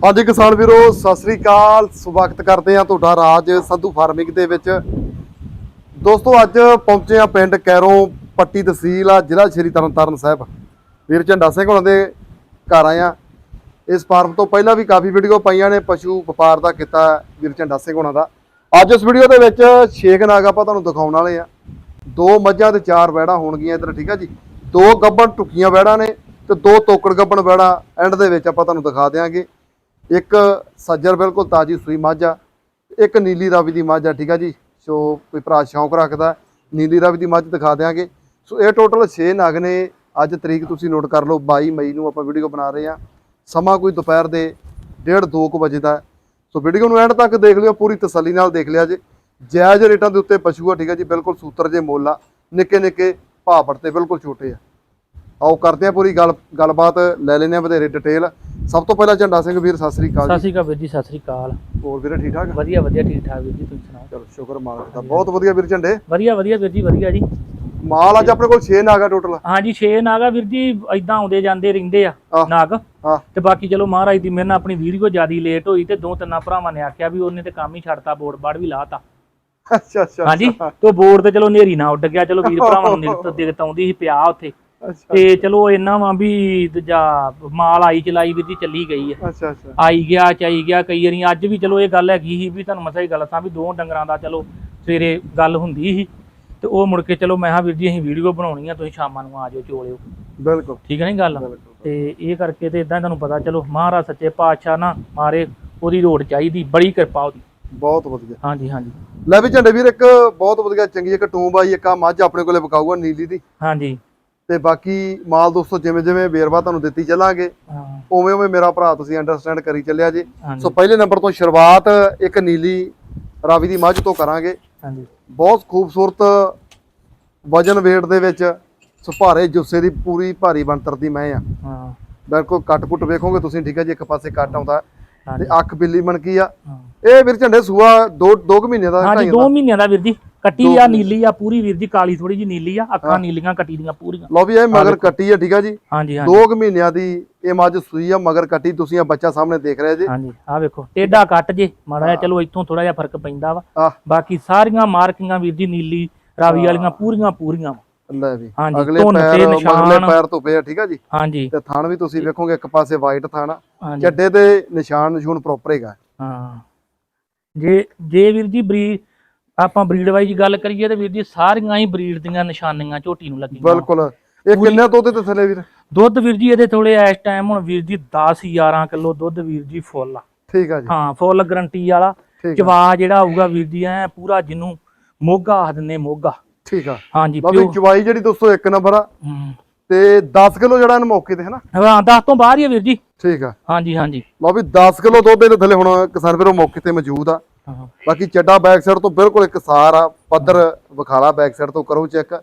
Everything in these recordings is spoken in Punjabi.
ਹਾਂਜੀ ਕਿਸਾਨ ਵੀਰੋ, ਸਤਿ ਸ੍ਰੀ ਅਕਾਲ। ਸਵਾਗਤ ਕਰਦੇ ਆ ਤੁਹਾਡਾ ਰਾਜ ਸੰਧੂ ਫਾਰਮਿੰਗ ਦੇ ਵਿੱਚ। ਦੋਸਤੋ, ਅੱਜ ਪਹੁੰਚੇ ਆ ਪਿੰਡ ਕੈਰੋਂ ਪੱਟੀ ਤਹਿਸੀਲ ਆ, ਜ਼ਿਲ੍ਹਾ ਸ਼੍ਰੀ ਤਰਨਤਾਰਨ ਸਾਹਿਬ। ਵੀਰ ਝੰਡਾ ਸਿੰਘ ਹੋਣਾ ਦੇ ਘਰ ਆਏ ਆ ਇਸ ਫਾਰਮ ਤੋਂ ਪਹਿਲਾਂ ਵੀ ਕਾਫੀ ਵੀਡੀਓ ਪਾਈਆਂ ਨੇ, ਪਸ਼ੂ ਵਪਾਰ ਦਾ ਕੀਤਾ ਵੀਰ ਝੰਡਾ ਸਿੰਘ ਹੋਣਾ ਦਾ। ਅੱਜ ਇਸ ਵੀਡੀਓ ਦੇ ਵਿੱਚ ਛੇਕ ਨਾਗ ਆਪਾਂ ਤੁਹਾਨੂੰ ਦਿਖਾਉਣ ਵਾਲੇ ਆ ਦੋ ਮੱਝਾਂ ਤੇ ਚਾਰ ਵੈੜਾਂ ਹੋਣਗੀਆਂ ਇੱਧਰ, ਠੀਕ ਆ ਜੀ? ਦੋ ਗੱਬਣ ਟੁਕੀਆਂ ਵੈੜਾਂ ਨੇ ਤੇ ਦੋ ਤੋਕੜ ਗੱਬਣ ਵੈੜਾਂ ਐਂਡ ਦੇ ਵਿੱਚ ਆਪਾਂ ਤੁਹਾਨੂੰ ਦਿਖਾ ਦਿਆਂਗੇ। ਇੱਕ ਸੱਜਰ ਬਿਲਕੁਲ ਤਾਜੀ ਸੂਈ ਮੱਝ ਆ, ਇੱਕ ਨੀਲੀ ਰਾਵੀ ਦੀ ਮੱਝ ਆ, ਠੀਕ ਆ ਜੀ? ਸੋ ਕੋਈ ਭਰਾ ਸ਼ੌਂਕ ਰੱਖਦਾ ਨੀਲੀ ਰਾਵੀ ਦੀ ਮੱਝ ਦਿਖਾ ਦਿਆਂਗੇ। ਸੋ ਇਹ ਟੋਟਲ 6 ਨਗ ਨੇ, ਅੱਜ ਤਰੀਕ ਤੁਸੀਂ ਨੋਟ ਕਰ ਲਓ 22 ਮਈ ਨੂੰ ਆਪਾਂ ਵੀਡੀਓ ਬਣਾ ਰਹੇ ਆ ਸਮਾਂ ਕੋਈ ਦੁਪਹਿਰ ਦੇ 1:30 2 ਵਜੇ ਦਾ ਸੋ ਵੀਡੀਓ ਨੂੰ ਐਂਡ ਤੱਕ ਦੇਖ ਲਿਓ, ਪੂਰੀ ਤਸੱਲੀ ਨਾਲ ਦੇਖ ਲਿਆ ਜੇ। ਜਾਇਜ਼ ਰੇਟਾਂ ਦੇ ਉੱਤੇ ਪਸ਼ੂ ਆ, ਠੀਕ ਆ ਜੀ? ਬਿਲਕੁਲ ਸੂਤਰ ਜੇ ਮੁੱਲ ਆ ਨਿੱਕੇ ਨਿੱਕੇ ਭਾਅ ਤੇ ਬਿਲਕੁਲ ਛੋਟੇ ਆ। ਆਓ ਕਰਦੇ ਆ ਪੂਰੀ ਗੱਲ ਗੱਲਬਾਤ ਲੈ ਲੈਨੇ ਆ ਵਧੇਰੇ ਡਿਟੇਲ ਸਭ ਤੋਂ ਪਹਿਲਾਂ ਝੰਡਾ ਸਿੰਘ ਵੀਰ ਸਤਿ ਸ੍ਰੀ ਅਕਾਲ ਸਤਿ ਸ਼੍ਰੀ ਅਕਾਲ ਵੀਰ ਜੀ ਸਤਿ ਸ਼੍ਰੀ ਅਕਾਲ। ਹੋਰ ਵੀਰੇ ਠੀਕ ਠਾਕ? ਵਧੀਆ ਵਧੀਆ ਠੀਕ ਠਾਕ ਵੀਰ ਜੀ ਤੁਸੀਂ ਸੁਣਾਓ? ਚਲੋ ਸ਼ੁਕਰ ਮਾਲਕ ਦਾ। ਬਹੁਤ ਵਧੀਆ ਵੀਰ ਝੰਡੇ। ਵਧੀਆ ਵਧੀਆ ਵੀਰ ਜੀ ਵਧੀਆ ਜੀ। ਮਾਲ ਅੱਜ ਆਪਣੇ ਕੋਲ 6 ਨਾਗ ਆ। ਟੋਟਲ ਹਾਂਜੀ 6 ਨਾਗ ਆ ਵੀਰ ਜੀ ਇਦਾਂ ਆਉਂਦੇ ਜਾਂਦੇ ਰਹਿੰਦੇ ਆ। ਨਾਗ। ਤੇ ਬਾਕੀ ਚਲੋ ਮਹਾਰਾਜ ਦੀ ਮਿਹਰ ਨਾਲ ਆਪਣੀ ਵੀਡੀਓ ਜਿਆਦੀ ਲੇਟ ਹੋਈ ਤੇ ਦੋ ਤਿੰਨਾਂ ਭਰਾਵਾਂ ਨੇ ਆਖਿਆ ਵੀ ਉਹਨੇ ਤੇ ਕੰਮ ਹੀ ਛੱਡਤਾ ਬੋਰਡ ਬਾੜ ਵੀ ਲਾਤਾ। ਅੱਛਾ ਅੱਛਾ ਹਾਂਜੀ ਤੇ ਬੋਰਡ ਤੇ ਚਲੋ ਨੇਰੀ ਨਾ ਉੱਡ ਗਿਆ ਚਲੋ ਵੀਰ ਭਰਾਵਾਂ ਨੂੰ ਨਿਕਤ ਦਿੱਕਤ ਆਉਂਦੀ ਸੀ ਪਿਆ ਉੱਥੇ। ਤੇ ਚਲੋ ਇਹਨਾਂ ਵਾਂ ਵੀ ਦੂਜਾ ਮਾਲ ਆਈ ਚਲਾਈ ਵੀਰ ਜੀ ਚੱਲੀ ਗਈ ਆ। ਅੱਛਾ ਅੱਛਾ। ਆਈ ਗਿਆ ਚਾਈ ਗਿਆ ਕਈ ਵਾਰੀ ਅੱਜ ਵੀ ਚਲੋ ਇਹ ਗੱਲ ਹੈਗੀ ਸੀ ਵੀ ਤੁਹਾਨੂੰ ਮਸਾ ਹੀ ਗੱਲ ਸਾਂ ਵੀ ਦੋ ਡੰਗਰਾਂ ਦਾ ਚਲੋ ਸਵੇਰੇ ਗੱਲ ਹੁੰਦੀ ਸੀ ਤੇ ਉਹ ਮੁੜ ਕੇ ਚਲੋ ਮੈਂ ਕਿਹਾ ਵੀਰ ਜੀ ਅਸੀਂ ਵੀਡੀਓ ਬਣਾਉਣੀ ਆ ਤੁਸੀਂ ਸ਼ਾਮਾਂ ਨੂੰ ਆ ਜਾਓ ਚੋਲਿਓ ਬਿਲਕੁਲ। ਠੀਕ ਹੈ ਨਹੀਂ ਗੱਲ? ਤੇ ਇਹ ਕਰਕੇ ਤੇ ਇਦਾਂ ਤੁਹਾਨੂੰ ਪਤਾ ਚਲੋ ਮਹਾਰਾਜ ਸੱਚੇ ਪਾਤਸ਼ਾਹ ਨਾ ਮਾਰੇ ਉਹਦੀ ਰੋਡ ਚਾਹੀਦੀ ਬੜੀ ਕਿਰਪਾ ਉਹਦੀ। ਬਹੁਤ ਵਧੀਆ। ਹਾਂਜੀ ਹਾਂਜੀ। ਲੈ ਵੀ ਝੰਡੇ ਵੀਰ ਇੱਕ ਬਹੁਤ ਵਧੀਆ ਚੰਗੀ ਇੱਕ ਟੂੰਬ ਆਈ ਇੱਕ ਆ ਮੱਝ ਆਪਣੇ ਕੋਲੇ ਵਿਕਾਊਗਾ ਨੀਲੀ ਦੀ। ਹਾਂਜੀ। ਤੇ ਬਾਕੀ ਮਾਲ ਦੋਸਤੋ ਜਿਵੇਂ ਜਿਵੇਂ ਵੇਰਵਾ ਤੁਹਾਨੂੰ ਦਿੱਤੀ ਚੱਲਾਂਗੇ ਉਵੇਂ ਉਵੇਂ ਮੇਰਾ ਭਰਾ ਤੁਸੀਂ ਅੰਡਰਸਟੈਂਡ ਕਰੀ ਚੱਲਿਆ ਜੇ। ਸੋ ਪਹਿਲੇ ਨੰਬਰ ਤੋਂ ਸ਼ੁਰੂਆਤ ਇੱਕ ਨੀਲੀ ਰਾਵੀ ਦੀ ਮੱਝ ਤੋਂ ਕਰਾਂਗੇ। ਹਾਂਜੀ। ਬਹੁਤ ਖੂਬਸੂਰਤ ਵਜਨ weight ਦੇ ਵਿੱਚ ਸੁਭਾਰੇ ਜੁੱਸੇ ਦੀ ਪੂਰੀ ਭਾਰੀ ਬਣਤਰ ਦੀ ਮੈਂ ਆ। ਹਾਂ। ਬਿਲਕੁਲ ਕੱਟ-ਕੁੱਟ ਵੇਖੋਗੇ ਤੁਸੀਂ ਠੀਕ ਹੈ ਜੀ ਇੱਕ ਪਾਸੇ ਕੱਟ ਆਉਂਦਾ ਤੇ ਅੱਖ ਬਿੱਲੀ ਬਣ ਕੀ ਆ। ਇਹ ਵੀਰ ਝੰਡੇ ਸੂਆ 2 2 ਮਹੀਨੇ ਦਾ ਹਾਂਜੀ ਢਾਈ ਦੋ ਦਾ ਮਹੀਨਿਆਂ ਦਾ ਵੀਰ ਜੀ। ਕੱਟੀ ਆ। ਨੀਲੀ ਆ ਪੂਰੀ ਵੀਰ ਜੀ ਕਾਲੀ ਥੋੜੀ ਜੀ ਨੀਲੀ ਆ। ਅੱਖਾਂ ਨੀਲੀਆਂ ਕੱਟੀ ਦੀਆਂ ਪੂਰੀਆਂ। ਲਓ ਵੀ ਇਹ ਮਗਰ ਕੱਟੀ ਆ ਠੀਕ ਆ ਜੀ? ਹਾਂਜੀ ਹਾਂਜੀ। 2 ਮਹੀਨਿਆਂ ਦੀ ਇਹ ਮੱਝ ਸੂਈ ਆ ਮਗਰ ਕੱਟੀ ਤੁਸੀਂ ਆ ਬੱਚਾ ਸਾਹਮਣੇ ਦੇਖ ਰਹੇ ਜੀ। ਹਾਂਜੀ ਆ ਵੇਖੋ ਟੇਡਾ ਕੱਟ ਜੇ ਮਾੜਾ ਜਿਹਾ ਚਲੋ ਇੱਥੋਂ ਥੋੜਾ ਜਿਹਾ ਫ਼ਰਕ ਪੈਂਦਾ ਵਾ। ਬਾਕੀ ਸਾਰੀਆਂ ਮਾਰਕਿੰਗਾਂ ਵੀਰ ਜੀ ਨੀਲੀ ਰਾਵੀ ਵਾਲੀਆਂ ਪੂਰੀਆਂ ਪੂਰੀਆਂ ਵਾ। ਲੈ ਵੀ ਅਗਲੇ ਪੈਰ ਨਿਸ਼ਾਨ। ਪੈਰ ਤੋਂ ਪਏ ਆ ਠੀਕ ਆ ਜੀ? ਹਾਂਜੀ। ਤੇ ਥਣ ਵੀ ਤੁਸੀਂ ਵੇਖੋਗੇ ਇੱਕ ਪਾਸੇ ਵਾਈਟ ਥਣ ਚੱਡੇ ਤੇ ਨਿਸ਼ਾਨ ਨਿਸ਼ੂਨ ਪ੍ਰੋਪਰ ਹੈਗਾ। ਹਾਂ। ਜੇ ਜੇ ਵੀਰ ਜੀ ਬਰੀਡ ਆਪਾਂ ਬਰੀਡ ਵਾਈਜ਼ ਗੱਲ ਕਰੀਏ ਤੇ ਵੀਰ ਜੀ ਸਾਰੀਆਂ ਹੀ ਬਰੀਡ ਦੀਆਂ ਨਿਸ਼ਾਨੀਆਂ ਝੋਟੀ ਨੂੰ ਲੱਗੀਆਂ। ਬਿਲਕੁਲ। ਇਹ ਕਿੰਨੇ ਦੁੱਧ ਤੇ ਥੱਲੇ ਵੀਰ? ਦੁੱਧ ਵੀਰ ਜੀ ਇਹਦੇ ਥੋੜੇ ਇਸ ਟਾਈਮ ਹੁਣ ਵੀਰ ਜੀ 10 11 ਕਿਲੋ ਦੁੱਧ ਵੀਰ ਜੀ ਫੁੱਲ ਆ। ਠੀਕ ਆ ਜੀ। ਹਾਂ ਫੁੱਲ ਗਰੰਟੀ ਵਾਲਾ। ਚਵਾ ਜਿਹੜਾ ਆਊਗਾ ਵੀਰ ਜੀ ਐ ਪੂਰਾ ਜਿਹਨੂੰ ਮੋਗਾ ਆਖ ਦਿੰਦੇ ਮੋਗਾ। ਠੀਕ ਆ। ਹਾਂਜੀ ਪਿਓ। ਚਵਾਈ ਜਿਹੜੀ ਦੋਸਤੋ ਇੱਕ ਨੰਬਰ ਆ। ਤੇ 10 ਕਿਲੋ ਜਿਹੜਾ ਇਹਨੂੰ ਮੌਕੇ ਤੇ ਹੈ ਨਾ ਹਾਂ 10 ਤੋਂ ਬਾਹਰ ਹੀ ਆ ਵੀਰ ਜੀ। ਠੀਕ ਆ। ਹਾਂਜੀ ਹਾਂਜੀ। ਲਓ ਵੀ 10 ਕਿਲੋ ਦੁੱਧ ਇਹਦੇ ਥੱਲੇ ਹੁਣ ਕਿਸਾਨ ਵੀਰੋ ਮੌਕੇ ਤੇ ਮੌਜੂਦ ਆ। ਬਾਕੀ ਚੱਡਾ ਬੈਕ ਸਾਈਡ ਤੋਂ ਬਿਲਕੁਲ ਇੱਕ ਸਾਰ ਆ ਪੱਧਰ ਵਿਖਾਲਾ ਬੈਕ ਸਾਈਡ ਤੋਂ ਕਰੋ ਚੈੱਕ।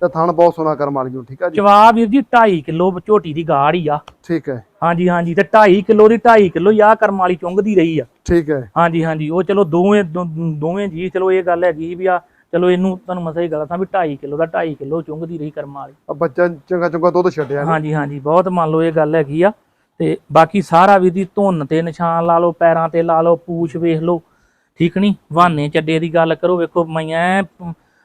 ਤੇ ਥਣ ਬਹੁਤ ਸੋਹਣਾ ਕਰਮ ਵਾਲੀ ਨੂੰ ਠੀਕ ਆ ਜੀ? ਚਵਾ ਵੀਰ ਜੀ 2.5 ਕਿਲੋ ਝੋਟੀ ਦੀ ਗਾੜ ਹੀ ਆ। ਠੀਕ ਹੈ। ਹਾਂਜੀ ਹਾਂਜੀ ਤੇ 2.5 ਕਿਲੋ ਦੀ 2.5 ਕਿਲੋ ਆ ਕਰਮ ਵਾਲੀ ਚੁੰਗਦੀ ਰਹੀ ਆ। ਠੀਕ ਹੈ। ਹਾਂਜੀ ਹਾਂਜੀ ਉਹ ਚਲੋ ਦੋਵੇਂ ਦੋਵੇਂ ਜੀ ਚਲੋ ਇਹ ਗੱਲ ਹੈਗੀ ਵੀ ਆ ਚਲੋ ਇਹਨੂੰ ਤੁਹਾਨੂੰ ਮਸਾ ਹੀ ਗੱਲ ਤਾਂ ਵੀ 2.5 ਕਿਲੋ ਦਾ 2.5 ਕਿਲੋ ਚੁੰਗਦੀ ਰਹੀ ਕਰਮ ਵਾਲੀ ਆ ਬੱਚਾ ਚੰਗਾ ਚੰਗਾ ਦੁੱਧ ਛੱਡਿਆ। ਹਾਂਜੀ ਹਾਂਜੀ ਬਹੁਤ ਮੰਨ ਲਓ ਇਹ ਗੱਲ ਹੈਗੀ ਆ ਤੇ ਬਾਕੀ ਸਾਰਾ ਵੀ ਦੀ ਧੁੰਨ ਤੇ ਨਿਸ਼ਾਨ ਲਾ ਲਓ ਪੈਰਾਂ ਤੇ ਲਾ ਲਓ ਪੂਛ ਵੇਖ ਲਓ ਠੀਕ ਨਹੀਂ ਵਾਨੇ ਚੱਡੇ ਦੀ ਗੱਲ ਕਰੋ ਵੇਖੋ ਮਈਆਂ